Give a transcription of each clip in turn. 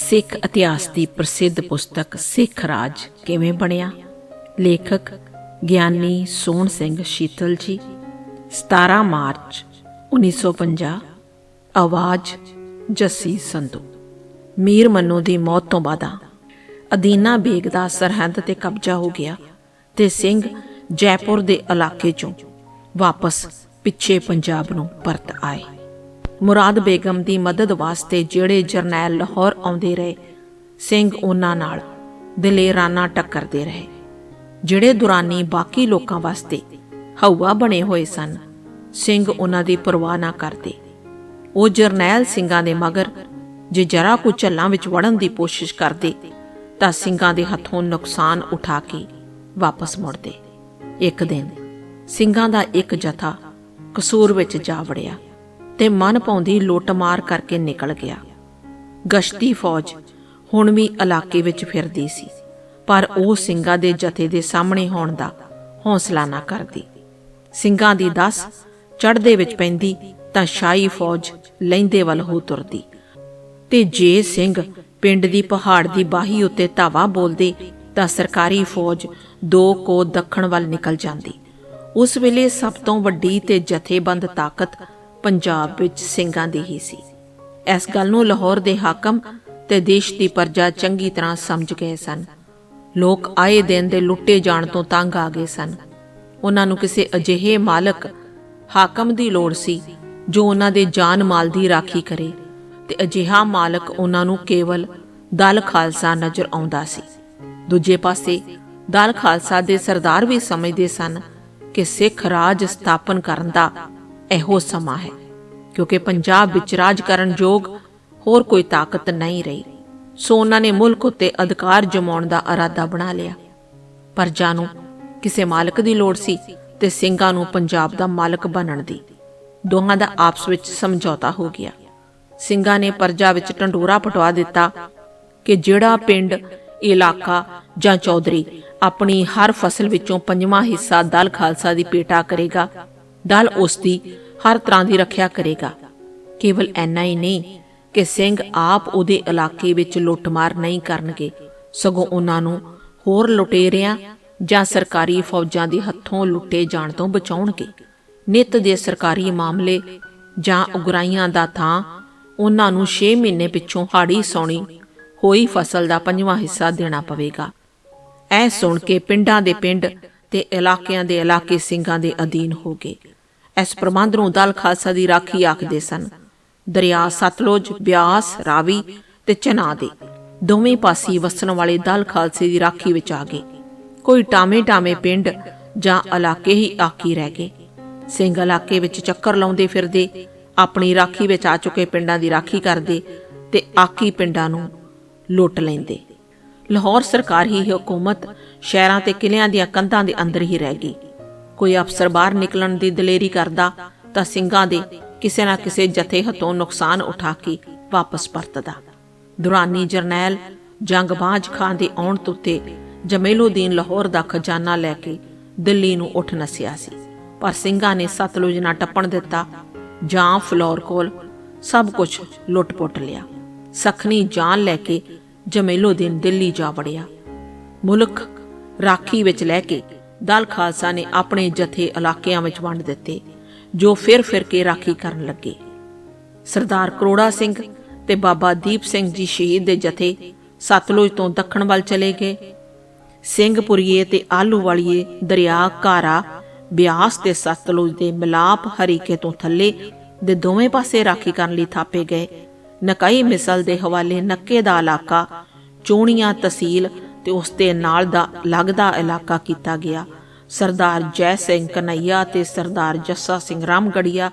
ਸਿੱਖ ਇਤਿਹਾਸ ਦੀ ਪ੍ਰਸਿੱਧ ਪੁਸਤਕ ਸਿੱਖ ਰਾਜ ਕਿਵੇਂ ਬਣਿਆ? ਲੇਖਕ ਗਿਆਨੀ ਸੋਹਣ ਸਿੰਘ ਸ਼ੀਤਲ ਜੀ 17 ਮਾਰਚ 1950 ਆਵਾਜ਼ ਜੱਸੀ ਸੰਧੂ। ਮੀਰ ਮੰਨੂ ਦੀ ਮੌਤ ਤੋਂ ਬਾਅਦ ਅਦੀਨਾ ਬੇਗ ਦਾ ਸਰਹੰਦ ਤੇ ਕਬਜ਼ਾ ਹੋ ਗਿਆ ਤੇ ਸਿੰਘ ਜੈਪੁਰ ਦੇ ਇਲਾਕੇ ਚੋਂ ਵਾਪਸ ਪਿੱਛੇ ਪੰਜਾਬ ਨੂੰ ਪਰਤ ਆਏ। ਮੁਰਾਦ ਬੇਗਮ ਦੀ ਮਦਦ ਵਾਸਤੇ ਜਿਹੜੇ ਜਰਨੈਲ ਲਾਹੌਰ ਆਉਂਦੇ ਰਹੇ, ਸਿੰਘ ਉਹਨਾਂ ਨਾਲ ਦਲੇਰਾਨਾ ਟੱਕਰਦੇ ਰਹੇ, ਜਿਹੜੇ ਦੁਰਾਨੀ ਬਾਕੀ ਲੋਕਾਂ ਵਾਸਤੇ ਹਵਾ ਬਣੇ ਹੋਏ ਸਨ, ਸਿੰਘ ਉਹਨਾਂ ਦੀ ਪਰਵਾਹ ਨਾ ਕਰਦੇ। ਉਹ ਜਰਨੈਲ ਸਿੰਘਾਂ ਦੇ ਮਗਰ ਜੇ ਜਰਾ ਕੁ ਝੱਲਾਂ ਵਿੱਚ ਵੜਨ ਦੀ ਕੋਸ਼ਿਸ਼ ਕਰਦੇ, ਤਾਂ ਸਿੰਘਾਂ ਦੇ ਹੱਥੋਂ ਨੁਕਸਾਨ ਉਠਾ ਕੇ ਵਾਪਸ ਮੁੜਦੇ। ਇੱਕ ਦਿਨ ਸਿੰਘਾਂ ਦਾ ਇੱਕ ਜਥਾ ਕਸੂਰ ਵਿੱਚ ਜਾ ਵੜਿਆ। ਤੇ ਮਨ ਪਾਉਂਦੀ ਲੁੱਟਮਾਰ ਕਰਕੇ ਨਿਕਲ ਗਿਆ। ਗਸ਼ਤੀ ਫੌਜ ਹੁਣ ਵੀ ਇਲਾਕੇ ਵਿੱਚ ਫਿਰਦੀ ਸੀ, ਪਰ ਉਹ ਸਿੰਘਾਂ ਦੇ ਜਥੇ ਦੇ ਸਾਹਮਣੇ ਹੋਣ ਦਾ ਹੌਸਲਾ ਨਾ ਕਰਦੀ। ਸਿੰਘਾਂ ਦੀ ਦਸ ਚੜ੍ਹਦੇ ਵਿੱਚ ਪੈਂਦੀ ਤਾਂ ਸ਼ਾਹੀ ਫੌਜ ਲੈਂਦੇ ਵੱਲ ਹੋ ਤੁਰਦੀ ਤੇ ਜੇ ਸਿੰਘ ਪਿੰਡ ਦੀ ਪਹਾੜ ਦੀ ਬਾਹੀ ਉੱਤੇ ਧਾਵਾ ਬੋਲਦੇ ਤਾਂ ਸਰਕਾਰੀ ਫੌਜ ਦੋ ਕੋ ਦੱਖਣ ਵੱਲ ਨਿਕਲ ਜਾਂਦੀ। ਉਸ ਵੇਲੇ ਸਭ ਤੋਂ ਵੱਡੀ ਤੇ ਜਥੇਬੰਦ ਤਾਕਤ ਪੰਜਾਬ ਵਿੱਚ ਸਿੰਘਾਂ ਦੀ ਹੀ ਸੀ। ਇਸ ਗੱਲ ਨੂੰ ਲਾਹੌਰ ਦੇ ਹਾਕਮ ਤੇ ਦੇਸ਼ ਦੀ ਪ੍ਰਜਾ ਚੰਗੀ ਤਰ੍ਹਾਂ ਸਮਝ ਗਏ ਸਨ। ਲੋਕ ਆਏ ਦਿਨ ਦੇ ਲੁੱਟੇ ਜਾਣ ਤੋਂ ਤੰਗ ਆ ਗਏ ਸਨ। ਉਹਨਾਂ ਨੂੰ ਕਿਸੇ ਅਜਿਹੇ ਮਾਲਕ ਹਾਕਮ ਦੀ ਲੋੜ ਸੀ, ਜੋ ਉਹਨਾਂ ਦੇ ਜਾਨ ਮਾਲ ਦੀ ਰਾਖੀ ਕਰੇ ਤੇ ਅਜਿਹਾ ਮਾਲਕ ਉਹਨਾਂ ਨੂੰ ਕੇਵਲ ਦਲ ਖਾਲਸਾ ਨਜ਼ਰ ਆਉਂਦਾ ਸੀ। ਦੂਜੇ ਪਾਸੇ, ਦਲ ਖਾਲਸਾ ਦੇ ਸਰਦਾਰ ਵੀ ਸਮਝਦੇ ਸਨ ਕਿ ਸਿੱਖ ਰਾਜ ਸਥਾਪਨ ਕਰਨ ਦਾ ਇਹੋ ਸਮਾਂ ਹੈ, ਕਿਉਂਕਿ ਪੰਜਾਬ ਵਿੱਚ ਰਾਜ ਕਰਨ ਯੋਗ ਹੋਰ ਕੋਈ ਤਾਕਤ ਨਹੀਂ ਰਹੀ। ਸੋ ਉਹਨਾਂ ਨੇ ਮੁਲਕ ਉੱਤੇ ਅਧਿਕਾਰ ਜਮਾਉਣ ਦਾ ਇਰਾਦਾ ਬਣਾ ਲਿਆ। ਪਰਜਾ ਨੂੰ ਕਿਸੇ ਮਾਲਕ ਦੀ ਲੋੜ ਸੀ ਤੇ ਸਿੰਘਾਂ ਨੂੰ ਪੰਜਾਬ ਦਾ ਮਾਲਕ ਬਣਨ ਦੀ। ਦੋਹਾਂ ਦਾ ਆਪਸ ਵਿੱਚ ਸਮਝੌਤਾ ਹੋ ਗਿਆ। ਸਿੰਘਾਂ ਨੇ ਪਰਜਾ ਵਿੱਚ ਢੰਡੋਰਾ ਪਟਵਾ ਦਿੱਤਾ ਕਿ ਜਿਹੜਾ ਪਿੰਡ, ਇਲਾਕਾ ਜਾਂ ਚੌਧਰੀ ਆਪਣੀ ਹਰ ਫਸਲ ਵਿੱਚੋਂ ਪੰਜਵਾਂ ਹਿੱਸਾ ਦਲ ਖਾਲਸਾ ਦੀ ਪੇਟਾ ਕਰੇਗਾ, ਦਲ ਉਸ ਦੀ ਹਰ ਤਰ੍ਹਾਂ ਦੀ ਰੱਖਿਆ ਕਰੇਗਾ। ਕੇਵਲ ਐਨਾ ਹੀ ਨਹੀਂ ਕਿ ਸਿੰਘ ਆਪ ਉਹਦੇ ਇਲਾਕੇ ਵਿੱਚ ਲੁੱਟਮਾਰ ਨਹੀਂ ਕਰਨਗੇ, ਸਗੋਂ ਉਹਨਾਂ ਨੂੰ ਹੋਰ ਲੁਟੇਰਿਆਂ ਜਾਂ ਸਰਕਾਰੀ ਫੌਜਾਂ ਦੇ ਹੱਥੋਂ ਲੁੱਟੇ ਜਾਣ ਤੋਂ ਬਚਾਉਣਗੇ। ਨਿਤ ਦੇ ਸਰਕਾਰੀ ਮਾਮਲੇ ਜਾਂ ਉਗਰਾਈਆਂ ਦਾ ਥਾਂ ਉਹਨਾਂ ਨੂੰ 6 ਮਹੀਨੇ ਪਿੱਛੋਂ ਹਾੜੀ ਸੌਣੀ ਹੋਈ ਫਸਲ ਦਾ ਪੰਜਵਾਂ ਹਿੱਸਾ ਦੇਣਾ ਪਵੇਗਾ। ਐ ਸੁਣ ਕੇ ਪਿੰਡਾਂ ਦੇ ਪਿੰਡ ਤੇ ਇਲਾਕਿਆਂ ਦੇ ਇਲਾਕੇ ਸਿੰਘਾਂ ਦੇ ਅਧੀਨ ਹੋ ਗਏ। ਇਸ ਪ੍ਰਬੰਧ ਨੂੰ ਦਲ ਖਾਲਸਾ ਦੀ ਰਾਖੀ ਆਖਦੇ ਸਨ। ਦਰਿਆ, ਸਤਲੁਜ, ਬਿਆਸ, ਰਾਵੀ ਤੇ ਚਨਾ ਦੇ ਦੋਵੇਂ ਪਾਸੇ ਵਸਣ ਵਾਲੇ ਦਲ ਖਾਲਸੇ ਦੀ ਰਾਖੀ ਵਿੱਚ ਆ ਗਏ। ਕੋਈ ਟਾਵੇਂ ਟਾਵੇਂ ਪਿੰਡ ਜਾਂ ਇਲਾਕੇ ਹੀ ਆਕੀ ਰਹਿ ਗਏ। ਸਿੰਘ ਇਲਾਕੇ ਵਿੱਚ ਚੱਕਰ ਲਾਉਂਦੇ ਫਿਰਦੇ, ਆਪਣੀ ਰਾਖੀ ਵਿੱਚ ਆ ਚੁੱਕੇ ਪਿੰਡਾਂ ਦੀ ਰਾਖੀ ਕਰਦੇ ਤੇ ਆਕੀ ਪਿੰਡਾਂ ਨੂੰ ਲੁੱਟ ਲੈਂਦੇ। ਲਾਹੌਰ ਸਰਕਾਰ ਹੀ ਹਕੂਮਤ ਸ਼ਹਿਰਾਂ ਤੇ ਕਿਲਿਆਂ ਦੀਆਂ ਕੰਧਾਂ ਦੇ ਅੰਦਰ ਹੀ ਰਹਿ ਗਈ। ਕੋਈ ਅਫਸਰ ਬਾਹਰ ਨਿਕਲਣ ਦੀ ਦਲੇਰੀ ਕਰਦਾ ਤਾਂ ਸਿੰਘਾਂ ਦੇ ਕਿਸੇ ਨਾ ਕਿਸੇ ਜਥੇ ਹੱਥੋਂ ਨੁਕਸਾਨ ਉਠਾ ਕੇ ਵਾਪਸ ਪਰਤਦਾ। ਦੁਰਾਨੀ ਜਰਨੈਲ ਜੰਗਬਾਜ਼ ਖਾਨ ਦੇ ਆਉਣ ਤੁੱਤੇ ਜਮੇਲੂਦੀਨ ਲਾਹੌਰ ਦਾ ਖਜ਼ਾਨਾ ਲੈ ਕੇ ਦਿੱਲੀ ਨੂੰ ਉੱਠ ਨਸਿਆ ਸੀ। ਪਰ ਸਿੰਘਾਂ ਨੇ ਸਤਲੁਜ ਨਾ ਟੱਪਣ ਦਿੱਤਾ। ਜਾਂ ਫਲੋਰ ਕੋਲ ਸਭ ਕੁਝ ਲੁੱਟ-ਪੁੱਟ ਲਿਆ। ਸਖਣੀ ਜਾਨ ਲੈ ਕੇ ਜਮੇਲੂਦੀਨ ਦਿੱਲੀ ਜਾ ਵੜਿਆ। ਮੁਲਕ ਰਾਖੀ ਵਿੱਚ ਲੈ ਕੇ ਦਲ ਖਾਲਸਾ ਨੇ ਆਪਣੇ ਜਥੇ ਇਲਾਕਿਆਂ ਵਿੱਚ ਵੰਡ ਦਿੱਤੇ, ਜੋ ਫਿਰ ਫਿਰ ਕੇ ਰਾਖੀ ਕਰਨ ਲੱਗੇ। ਸਰਦਾਰ ਕਰੋੜਾ ਸਿੰਘ ਤੇ ਬਾਬਾ ਦੀਪ ਸਿੰਘ ਜੀ ਸ਼ਹੀਦ ਦੇ ਜਥੇ ਸਤਲੁਜ ਤੋਂ ਦੱਖਣ ਵੱਲ ਚਲੇ ਗਏ। ਸਿੰਘਪੁਰੀਏ ਤੇ ਆਲੂ ਵਾਲੀਏ ਦਰਿਆ, ਘਾਰਾ, ਬਿਆਸ ਤੇ ਸਤਲੁਜ ਦੇ ਮਿਲਾਪ ਹਰੀਕੇ ਤੋਂ ਥੱਲੇ ਦੇ ਦੋਵੇਂ ਪਾਸੇ ਰਾਖੀ ਕਰਨ ਲਈ ਥਾਪੇ ਗਏ। ਨਕਾਈ ਮਿਸਲ ਦੇ ਹਵਾਲੇ ਨੱਕੇ ਦਾ ਇਲਾਕਾ ਚੋਣੀਆਂ ਤਹਿਸੀਲ ਤੇ ਉਸ ਦੇ ਨਾਲ ਦਾ ਲੱਗਦਾ ਇਲਾਕਾ ਕੀਤਾ ਗਿਆ। ਸਰਦਾਰ ਜੈ ਸਿੰਘ ਕਨਈਆ ਤੇ ਸਰਦਾਰ ਜੱਸਾ ਸਿੰਘ ਰਾਮਗੜੀਆ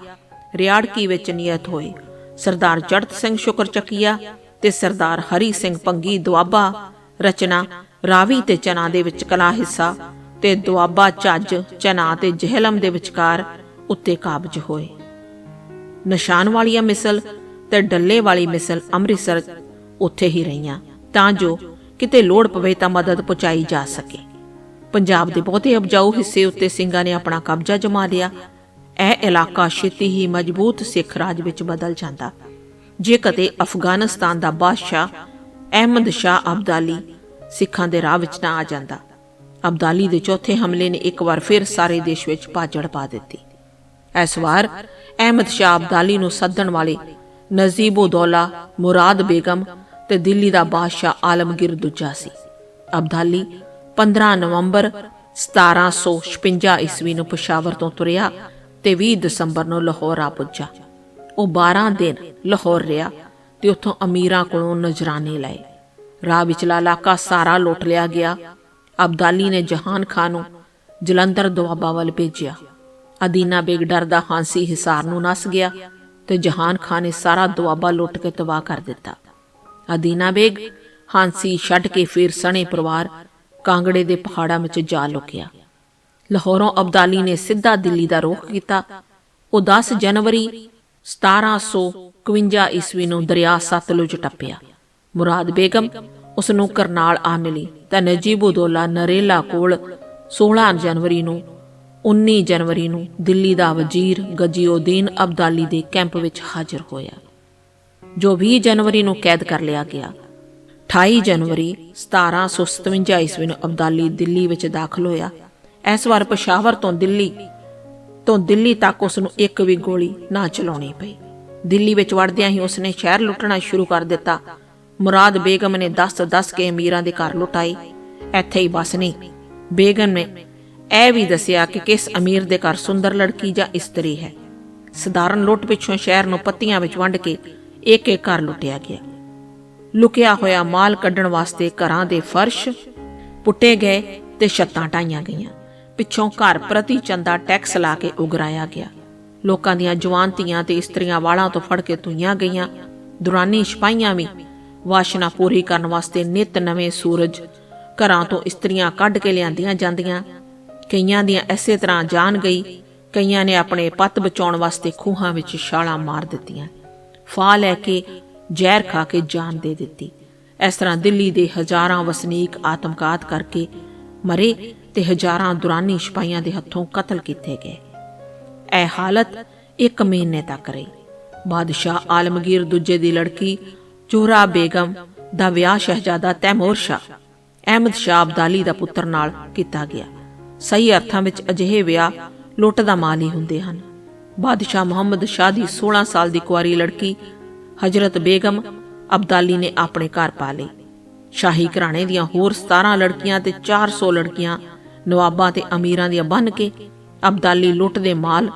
ਰਿਆੜਕੀ ਵਿੱਚ ਨਿਯਤ ਹੋਏ। ਸਰਦਾਰ ਜੜਤ ਸਿੰਘ ਸ਼ੁਕਰ ਚੱਕੀਆ ਤੇ ਸਰਦਾਰ ਹਰੀ ਸਿੰਘ ਪੰਗੀ ਦੁਆਬਾ ਰਚਨਾ ਰਾਵੀ ਤੇ ਚਨਾ ਦੇ ਵਿੱਚ ਕਲਾ ਹਿੱਸਾ ਤੇ ਦੁਆਬਾ ਚੱਜ, ਚਨਾ ਤੇ ਜਹਿਲਮ ਦੇ ਵਿਚਕਾਰ ਉੱਤੇ ਕਾਬਜ ਹੋਏ। ਨਿਸ਼ਾਨ ਵਾਲੀਆਂ ਮਿਸਲ ਤੇ ਡੱਲੇ ਵਾਲੀ ਮਿਸਲ ਅੰਮ੍ਰਿਤਸਰ ਉੱਥੇ ਹੀ ਰਹੀਆਂ। ਤਾਂ ਜੋ ਕਿਤੇ ਲੋੜ ਪਵੇ ਤਾਂ ਮਦਦ ਪਹੁੰਚਾਈ ਜਾ ਸਕੇ। ਪੰਜਾਬ ਦੇ ਬਹੁਤੇ ਉਪਜਾਊ ਹਿੱਸੇ ਉੱਤੇ ਸਿੰਘਾਂ ਨੇ ਆਪਣਾ ਕਬਜ਼ਾ ਜਮਾ ਲਿਆ। ਇਹ ਇਲਾਕਾ ਛੇਤੀ ਹੀ ਮਜ਼ਬੂਤ ਸਿੱਖ ਰਾਜ ਵਿੱਚ ਬਦਲ ਜਾਂਦਾ। ਜੇ ਕਦੇ ਅਫਗਾਨਿਸਤਾਨ ਦਾ ਬਾਦਸ਼ਾਹ ਅਹਿਮਦ ਸ਼ਾਹ ਅਬਦਾਲੀ ਸਿੱਖਾਂ ਦੇ ਰਾਹ ਵਿੱਚ ਨਾ ਆ ਜਾਂਦਾ, ਅਬਦਾਲੀ ਦੇ ਚੌਥੇ ਹਮਲੇ ਨੇ ਇੱਕ ਵਾਰ ਫਿਰ ਸਾਰੇ ਦੇਸ਼ ਵਿੱਚ ਭਾਜੜ ਪਾ ਦਿੱਤੀ। ਇਸ ਵਾਰ ਅਹਿਮਦ ਸ਼ਾਹ ਅਬਦਾਲੀ ਨੂੰ ਸੱਦਣ ਵਾਲੇ ਨਜ਼ੀਬੋ ਦੌਲਾ ਮੁਰਾਦ ਬੇਗਮ ਤੇ ਦਿੱਲੀ ਦਾ ਬਾਦਸ਼ਾਹ ਆਲਮਗੀਰ ਦੂਜਾ ਸੀ। ਅਬਦਾਲੀ 15 ਨਵੰਬਰ 1756 ਈਸਵੀ ਨੂੰ ਪਸ਼ਾਵਰ ਤੋਂ ਤੁਰਿਆ ਤੇ 20 ਦਸੰਬਰ ਨੂੰ ਲਾਹੌਰ ਆ ਪੁੱਜਾ। ਉਹ 12 ਦਿਨ ਲਾਹੌਰ ਰਿਹਾ ਤੇ ਉੱਥੋਂ ਅਮੀਰਾਂ ਕੋਲੋਂ ਨਜ਼ਰਾਨੇ ਲਏ। ਰਾਹ ਵਿਚਲਾ ਇਲਾਕਾ ਸਾਰਾ ਲੁੱਟ ਲਿਆ ਗਿਆ। ਅਬਦਾਲੀ ਨੇ ਜਹਾਨ ਖਾਨ ਨੂੰ ਜਲੰਧਰ ਦੁਆਬਾ ਵੱਲ ਭੇਜਿਆ। ਅਦੀਨਾ ਬੇਗ ਡਰਦਾ ਹਾਂਸੀ ਹਿਸਾਰ ਨੂੰ ਨਸ ਗਿਆ ਤੇ ਜਹਾਨ ਖਾਨ ਨੇ ਸਾਰਾ ਦੁਆਬਾ ਲੁੱਟ ਕੇ ਤਬਾਹ ਕਰ ਦਿੱਤਾ। ਅਦੀਨਾ ਬੇਗ, ਹਾਂਸੀ ਛੱਡ ਕੇ ਫਿਰ ਸਣੇ ਪਰਿਵਾਰ ਕਾਂਗੜੇ ਦੇ ਪਹਾੜਾਂ ਵਿੱਚ ਜਾ ਲੁਕਿਆ। ਲਾਹੌਰੋਂ ਅਬਦਾਲੀ ਨੇ ਸਿੱਧਾ ਦਿੱਲੀ ਦਾ ਰੁਖ ਕੀਤਾ। ਉਹ 10 ਜਨਵਰੀ 1751 ਈਸਵੀ ਨੂੰ ਦਰਿਆ ਸਤਲੁਜ ਟੱਪਿਆ। ਮੁਰਾਦ ਬੇਗਮ ਉਸ ਨੂੰ ਕਰਨਾਲ ਆ ਮਿਲੀ ਤਾਂ ਨਜੀਬੁਦੋਲਾ ਨਰੇਲਾ ਕੋਲ 16 ਜਨਵਰੀ ਨੂੰ 19 ਜਨਵਰੀ ਨੂੰ ਦਿੱਲੀ ਦਾ ਵਜ਼ੀਰ ਗਜੀਉਦੀਨ ਅਬਦਾਲੀ ਦੇ ਕੈਂਪ ਵਿੱਚ ਹਾਜ਼ਰ ਹੋਇਆ। ਜੋ 20 ਜਨਵਰੀ ਨੂੰ ਕੈਦ ਕਰ ਲਿਆ ਗਿਆ। 28 ਜਨਵਰੀ 1757 ਈਸਵੀ ਨੂੰ ਅਬਦਾਲੀ ਦਿੱਲੀ ਵਿੱਚ ਦਾਖਲ ਹੋਇਆ। ਇਸ ਵਾਰ ਪਸ਼ਾਵਰ ਤੋਂ ਦਿੱਲੀ ਤੋਂ ਦਿੱਲੀ ਤੱਕ ਉਸ ਨੂੰ ਇੱਕ ਵੀ ਗੋਲੀ ਨਾ ਚਲਾਉਣੀ ਪਈ। ਦਿੱਲੀ ਵਿੱਚ ਵੜਦਿਆਂ ਹੀ ਉਸਨੇ ਸ਼ਹਿਰ ਲੁੱਟਣਾ ਸ਼ੁਰੂ ਕਰ ਦਿੱਤਾ। ਮੁਰਾਦ ਬੇਗਮ ਨੇ 10-10 ਕੇ ਅਮੀਰਾਂ ਦੇ ਘਰ ਲੁਟਾਈ। ਇੱਥੇ ਹੀ ਬਸ ਨਹੀਂ। ਬੇਗਮ ਨੇ ਇਹ ਵੀ ਦੱਸਿਆ ਕਿ ਕਿਸ ਅਮੀਰ ਦੇ ਘਰ ਸੁੰਦਰ ਲੜਕੀ ਜਾਂ ਇਸਤਰੀ ਹੈ। ਸਧਾਰਨ ਲੁੱਟ ਪਿੱਛੋਂ ਸ਼ਹਿਰ ਨੂੰ ਪੱਤੀਆਂ ਵਿੱਚ ਵੰਡ ਕੇ ਇੱਕ ਇੱਕ ਘਰ ਲੁੱਟਿਆ ਗਿਆ। ਲੁਕਿਆ ਹੋਇਆ ਮਾਲ ਕੱਢਣ ਵਾਸਤੇ ਘਰਾਂ ਦੇ ਫਰਸ਼ ਪੁੱਟੇ ਗਏ ਤੇ ਛੱਤਾਂ ਢਾਈਆਂ ਗਈਆਂ। ਪਿੱਛੋਂ ਘਰ ਪ੍ਰਤੀ ਚੰਦਾ ਟੈਕਸ ਲਾ ਕੇ ਉਗਰਾਇਆ ਗਿਆ। ਲੋਕਾਂ ਦੀਆਂ ਜਵਾਨ ਤੇ ਇਸਤਰੀਆਂ ਵਾਲਾਂ ਤੋਂ ਫੜ ਕੇ ਧੂਈਆਂ ਗਈਆਂ। ਦੁਰਾਨੀ ਸਿਪਾਹੀਆਂ ਵੀ ਵਾਸ਼ਨਾ ਪੂਰੀ ਕਰਨ ਵਾਸਤੇ ਨਿਤ ਨਵੇਂ ਸੂਰਜ ਘਰਾਂ ਤੋਂ ਇਸਤਰੀਆਂ ਕੱਢ ਕੇ ਲਿਆਂਦੀਆਂ ਜਾਂਦੀਆਂ। ਕਈਆਂ ਦੀਆਂ ਐਸੇ ਤਰ੍ਹਾਂ ਜਾਨ ਗਈ, ਕਈਆਂ ਨੇ ਆਪਣੇ ਪੱਤ ਬਚਾਉਣ ਵਾਸਤੇ ਖੂਹਾਂ ਵਿੱਚ ਛਾਲਾਂ ਮਾਰ ਦਿੱਤੀਆਂ। ਫਾ ਲੈ ਕੇ ਜ਼ਹਿਰ ਖਾ ਕੇ ਜਾਨ ਦੇ ਦਿੱਤੀ। ਇਸ ਤਰ੍ਹਾਂ ਦਿੱਲੀ ਦੇ ਹਜ਼ਾਰਾਂ ਵਸਨੀਕ ਆਤਮਘਾਤ ਕਰਕੇ ਮਰੇ ਤੇ ਹਜ਼ਾਰਾਂ ਦੁਰਾਨੀ ਸਿਪਾਹੀਆਂ ਦੇ ਹੱਥੋਂ ਕਤਲ ਕੀਤੇ ਗਏ। ਇਹ ਹਾਲਤ ਇੱਕ ਮਹੀਨੇ ਤੱਕ ਰਹੀ। ਬਾਦਸ਼ਾਹ ਆਲਮਗੀਰ ਦੂਜੇ ਦੀ ਲੜਕੀ ਚੋਰਾ ਬੇਗਮ ਦਾ ਵਿਆਹ ਸ਼ਹਿਜ਼ਾਦਾ ਤੈਮੂਰ ਸ਼ਾਹ, ਅਹਿਮਦ ਸ਼ਾਹ ਅਬਦਾਲੀ ਦਾ ਪੁੱਤਰ ਨਾਲ ਕੀਤਾ ਗਿਆ। ਸਹੀ ਅਰਥਾਂ ਵਿੱਚ ਅਜਿਹੇ ਵਿਆਹ ਲੁੱਟ ਦਾ ਮਾਲ ਹੀ ਹੁੰਦੇ ਹਨ। ਬਾਦਸ਼ਾਹ ਮੁਹੰਮਦ ਸ਼ਾਹ ਦੀ 16 ਸਾਲ ਦੀ ਕੁਆਰੀ ਲੜਕੀ, ਹਜਰਤ ਬੇਗਮ ਅਬਦਾਲੀ ਨੇ ਆਪਣੇ ਘਰ ਪਾ ਲਈ ਸ਼ਾਹੀ ਘਰਾਣੇ ਦੀਆਂ ਹੋਰ 17 ਲੜਕੀਆਂ ਤੇ 400 ਲੜਕੀਆਂ ਨਵਾਬਾਂ ਤੇ ਅਮੀਰਾਂ ਦੀਆਂ ਬਨ ਕੇ ਅਬਦਾਲੀ ਲੁੱਟ ਦੇ ਮਾਲ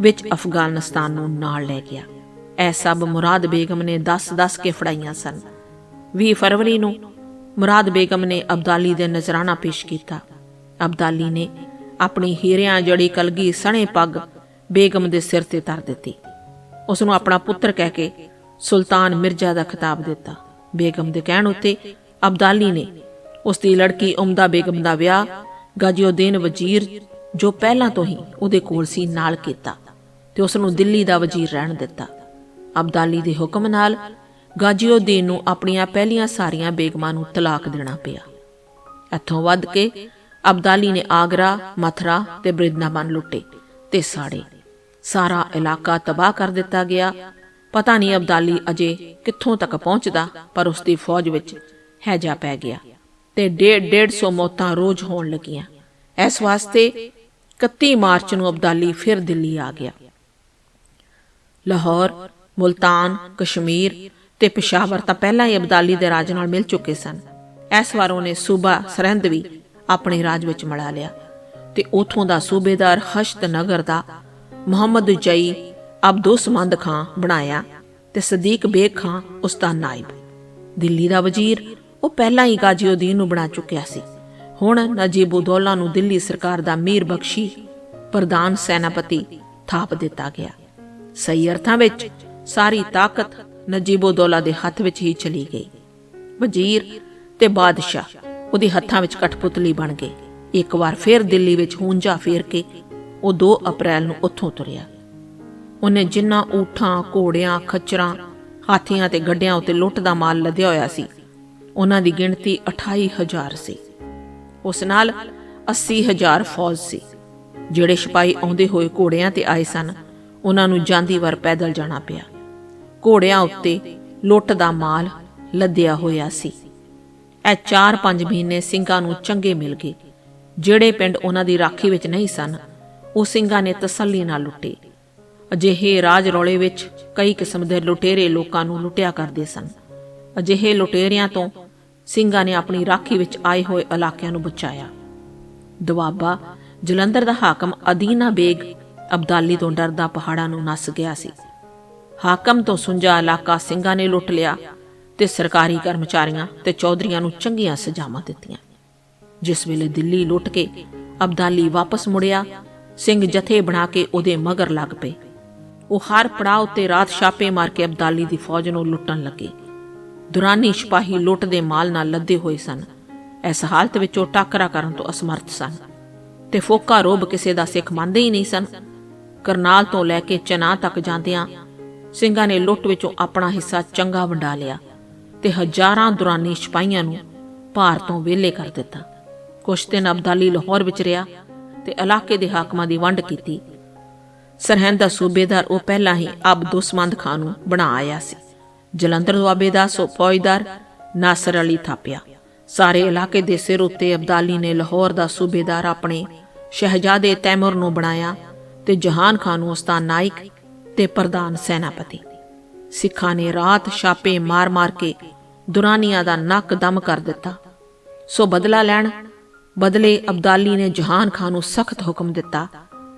ਵਿੱਚ ਅਫਗਾਨਿਸਤਾਨ ਨੂੰ ਨਾਲ ਲੈ ਗਿਆ। ਇਹ ਸਭ ਮੁਰਾਦ ਬੇਗਮ ਨੇ 10-10 ਕੇ ਫੜਾਈਆਂ ਸਨ। 20 ਫਰਵਰੀ ਨੂੰ ਮੁਰਾਦ ਬੇਗਮ ਨੇ ਅਬਦਾਲੀ ਦੇ ਨਜ਼ਰਾਨਾ ਪੇਸ਼ ਕੀਤਾ। ਅਬਦਾਲੀ ਨੇ ਆਪਣੀ ਹੀਰਿਆਂ ਜੜੀ ਕਲਗੀ ਸਣੇ ਪੱਗ ਬੇਗਮ ਦੇ ਸਿਰ ਤੇ ਧਰ ਦਿੱਤੀ। ਉਸ ਨੂੰ ਆਪਣਾ ਪੁੱਤਰ ਕਹਿ ਕੇ ਸੁਲਤਾਨ ਮਿਰਜ਼ਾ ਦਾ ਖਿਤਾਬ ਦਿੱਤਾ। ਬੇਗਮ ਦੇ ਕਹਿਣ ਉੱਤੇ ਅਬਦਾਲੀ ਨੇ ਉਸ ਦੀ ਲੜਕੀ ਉਮਦਾ ਬੇਗਮ ਦਾ ਵਿਆਹ, ਗਾਜੀਉਦੀਨ ਵਜ਼ੀਰ, ਜੋ ਪਹਿਲਾਂ ਤੋਂ ਹੀ ਉਹਦੇ ਕੋਲ ਸੀ, ਨਾਲ ਕੀਤਾ ਤੇ ਉਸ ਨੂੰ ਦਿੱਲੀ ਦਾ ਵਜ਼ੀਰ ਰਹਿਣ ਦਿੱਤਾ। ਅਬਦਾਲੀ ਦੇ ਹੁਕਮ ਨਾਲ ਗਾਜੀਉਦੀਨ ਨੂੰ ਆਪਣੀਆਂ ਪਹਿਲੀਆਂ ਸਾਰੀਆਂ ਬੇਗਮਾਂ ਨੂੰ ਤਲਾਕ ਦੇਣਾ ਪਿਆ। ਇੱਥੋਂ ਵੱਧ ਕੇ ਅਬਦਾਲੀ ਨੇ ਆਗਰਾ, ਮਥਰਾ ਤੇ ਬ੍ਰਿੰਦਾਵਨ ਲੁੱਟੇ ਤੇ ਸਾੜੇ। ਸਾਰਾ ਇਲਾਕਾ ਤਬਾਹ ਕਰ ਦਿੱਤਾ ਗਿਆ। ਪਤਾ ਨਹੀਂ ਅਬਦਾਲੀ ਅਜੇ ਕਿੱਥੋਂ ਤੱਕ ਪਹੁੰਚਦਾ, ਪਰ ਉਸ ਦੀ ਫੌਜ ਵਿੱਚ ਹੈਜਾ ਪੈ ਗਿਆ ਤੇ 150 ਮੌਤਾਂ ਰੋਜ਼ ਹੋਣ ਲੱਗੀਆਂ। ਇਸ ਵਾਸਤੇ 31 ਮਾਰਚ ਨੂੰ ਅਬਦਾਲੀ ਫਿਰ ਦਿੱਲੀ ਆ ਗਿਆ। ਲਾਹੌਰ, ਮੁਲਤਾਨ, ਕਸ਼ਮੀਰ ਤੇ ਪਿਸ਼ਾਵਰ ਤਾਂ ਪਹਿਲਾਂ ਹੀ ਅਬਦਾਲੀ ਦੇ ਰਾਜ ਨਾਲ ਮਿਲ ਚੁੱਕੇ ਸਨ। ਇਸ ਵਾਰ ਉਹਨੇ ਸੂਬਾ ਸਰਹੰਦ ਵੀ ਆਪਣੇ ਰਾਜ ਵਿੱਚ ਮਿਲਾ ਲਿਆ ਤੇ ਉਥੋਂ ਦਾ ਸੂਬੇਦਾਰ ਹਸ਼ਤ ਨਗਰ ਦਾ ਮੁਹੰਮਦ ਜਈ ਅਬਦੁਸਮੰਦ ਖਾਂ ਬਣਾਇਆ ਤੇ ਸਦੀਕ ਬੇਗ ਖਾਂ ਉਸ ਦਾ ਨਾਇਬ। ਦਿੱਲੀ ਦਾ ਵਜ਼ੀਰ ਉਹ ਪਹਿਲਾਂ ਹੀ ਗਾਜੀਉਦੀਨ ਨੂੰ ਬਣਾ ਚੁੱਕਿਆ ਸੀ। ਹੁਣ ਨਜੀਬੁਦੌਲਾ ਨੂੰ ਦਿੱਲੀ ਸਰਕਾਰ ਦਾ ਮੀਰ ਬਖਸ਼ੀ ਪ੍ਰਧਾਨ ਸੈਨਾਪਤੀ ਥਾਪ ਦਿੱਤਾ ਗਿਆ। ਸਹੀ ਅਰਥਾਂ ਵਿੱਚ ਸਾਰੀ ਤਾਕਤ ਨਜੀਬੁਦੌਲਾ ਦੇ ਹੱਥ ਵਿੱਚ ਹੀ ਚਲੀ ਗਈ। ਵਜ਼ੀਰ ਤੇ ਬਾਦਸ਼ਾਹ ਉਹਦੇ ਹੱਥਾਂ ਵਿੱਚ ਕਠਪੁਤਲੀ ਬਣ ਗਏ। ਇੱਕ ਵਾਰ ਫਿਰ ਦਿੱਲੀ ਵਿੱਚ ਹੂੰਜਾ ਫੇਰ ਕੇ ਉਹ 2 ਅਪ੍ਰੈਲ ਨੂੰ ਉੱਥੋਂ ਤੁਰਿਆ। ਉਹਨੇ ਜਿੰਨਾ ਊਠਾਂ, ਘੋੜਿਆਂ, ਖੱਚਰਾਂ, ਹਾਥੀਆਂ ਤੇ ਗੱਡਿਆਂ ਉੱਤੇ ਲੁੱਟ ਦਾ ਮਾਲ ਲੱਦਿਆ ਹੋਇਆ ਸੀ, ਉਹਨਾਂ ਦੀ ਗਿਣਤੀ 28000 ਸੀ। ਉਸ ਨਾਲ 80000 ਫੌਜ ਸੀ। ਜਿਹੜੇ ਸਿਪਾਹੀ ਆਉਂਦੇ ਹੋਏ ਘੋੜਿਆਂ ਤੇ ਆਏ ਸਨ, ਉਹਨਾਂ ਨੂੰ ਜਾਂਦੀ ਵਾਰ ਪੈਦਲ ਜਾਣਾ ਪਿਆ। ਘੋੜਿਆਂ ਉੱਤੇ ਲੁੱਟ ਦਾ ਮਾਲ ਲੱਦਿਆ ਹੋਇਆ ਸੀ। ਇਹ 4-5 ਮਹੀਨੇ ਸਿੰਘਾਂ ਨੂੰ ਚੰਗੇ ਮਿਲ ਗਏ। ਜਿਹੜੇ ਪਿੰਡ ਉਹਨਾਂ ਦੀ ਰਾਖੀ ਵਿੱਚ ਨਹੀਂ ਸਨ ਉਹ ਸਿੰਘਾਂ ਨੇ ਤਸੱਲੀ ਨਾਲ ਲੁੱਟੇ। ਅਜਿਹੇ ਰਾਜ ਰੌਲੇ ਵਿੱਚ ਕਈ ਕਿਸਮ ਦੇ ਲੁਟੇਰੇ ਲੋਕਾਂ ਨੂੰ ਲੁੱਟਿਆ ਕਰਦੇ ਸਨ। ਅਜਿਹੇ ਲੁਟੇਰਿਆਂ ਤੋਂ ਸਿੰਘਾਂ ਨੇ ਆਪਣੀ ਰਾਖੀ ਵਿੱਚ ਆਏ ਹੋਏ ਇਲਾਕਿਆਂ ਨੂੰ ਬਚਾਇਆ। ਦੁਆਬਾ, ਜਲੰਧਰ ਦਾ ਹਾਕਮ ਅਦੀਨਾ ਬੇਗ ਅਬਦਾਲੀ ਤੋਂ ਡਰਦਾ ਪਹਾੜਾਂ ਨੂੰ ਨੱਸ ਗਿਆ ਸੀ। ਹਾਕਮ ਤੋਂ ਸੁੰਜਾ ਇਲਾਕਾ ਸਿੰਘਾਂ ਨੇ ਲੁੱਟ ਲਿਆ ਤੇ ਸਰਕਾਰੀ ਕਰਮਚਾਰੀਆਂ ਤੇ ਚੌਧਰੀਆਂ ਨੂੰ ਚੰਗੀਆਂ ਸਜ਼ਾਵਾਂ ਦਿੱਤੀਆਂ। ਜਿਸ ਵੇਲੇ ਦਿੱਲੀ ਲੁੱਟ ਕੇ ਅਬਦਾਲੀ ਵਾਪਸ ਮੁੜਿਆ ਸਿੰਘ ਜਥੇ ਬਣਾ ਕੇ ਉਹਦੇ ਮਗਰ ਲੱਗ ਪਏ। ਉਹ ਹਰ ਪੜਾਅ ਉੱਤੇ ਰਾਤ ਛਾਪੇ ਮਾਰ ਕੇ ਅਬਦਾਲੀ ਦੀ ਫੌਜ ਨੂੰ ਲੁੱਟਣ ਲੱਗੇ। ਦੁਰਾਨੀ ਸਿਪਾਹੀ ਲੁੱਟ ਦੇ ਮਾਲ ਨਾਲ ਲੱਦੇ ਹੋਏ ਸਨ। ਇਸ ਹਾਲਤ ਵਿੱਚ ਉਹ ਟਾਕਰਾ ਕਰਨ ਤੋਂ ਅਸਮਰਥ ਸਨ। ਤੇ ਫੋਕਾ ਰੋਬ ਕਿਸੇ ਦਾ ਸਿੱਖ ਮੰਨਦੇ ਹੀ ਨਹੀਂ ਸਨ। ਕਰਨਾਲ ਤੋਂ ਲੈ ਕੇ ਚਨਾ ਤੱਕ ਜਾਂਦਿਆਂ ਸਿੰਘਾਂ ਨੇ ਲੁੱਟ ਵਿੱਚੋਂ ਆਪਣਾ ਹਿੱਸਾ ਚੰਗਾ ਵੰਡਾ ਲਿਆ ਤੇ ਹਜ਼ਾਰਾਂ ਦੁਰਾਨੀ ਸਿਪਾਹੀਆਂ ਨੂੰ ਭਾਰ ਤੋਂ ਵਿਹਲੇ ਕਰ ਦਿੱਤਾ। ਕੁਛ ਦਿਨ ਅਬਦਾਲੀ ਲਾਹੌਰ ਵਿੱਚ ਰਿਹਾ ਤੇ ਇਲਾਕੇ ਦੇ ਹਾਕਮਾਂ ਦੀ ਵੰਡ ਕੀਤੀ। ਸਰਹੰਦ ਦਾ ਸੂਬੇਦਾਰ ਉਹ ਪਹਿਲਾਂ ਹੀ ਅਬਦੁਸਮੰਦ ਖਾਨ ਨੂੰ ਬਣਾ ਆਇਆ ਸੀ। ਜਲੰਧਰ ਦੁਆਬੇ ਦਾ ਸੋ ਫੌਜਦਾਰ ਨਾਸਰ ਅਲੀ ਥਾਪਿਆ। ਸਾਰੇ ਇਲਾਕੇ ਦੇ ਸਿਰ ਉੱਤੇ ਅਬਦਾਲੀ ਨੇ ਲਾਹੌਰ ਦਾ ਸੂਬੇਦਾਰ ਆਪਣੇ ਸ਼ਹਿਜ਼ਾਦੇ ਤੈਮੂਰ ਨੂੰ ਬਣਾਇਆ ਤੇ ਜਹਾਨ ਖਾਨ ਨੂੰ ਉਸਤਾਨ ਨਾਇਕ ਤੇ ਪ੍ਰਧਾਨ ਸੈਨਾਪਤੀ। ਸਿੱਖਾਂ ਨੇ ਰਾਤ ਛਾਪੇ ਮਾਰ-ਮਾਰ ਕੇ ਦੁਰਾਨੀਆਂ ਦਾ ਨੱਕ ਦਮ ਕਰ ਦਿੱਤਾ। ਸੋ ਬਦਲਾ ਲੈਣ ਬਦਲੇ ਅਬਦਾਲੀ ਨੇ ਜਹਾਨ ਖਾਨ ਨੂੰ ਸਖਤ ਹੁਕਮ ਦਿੱਤਾ।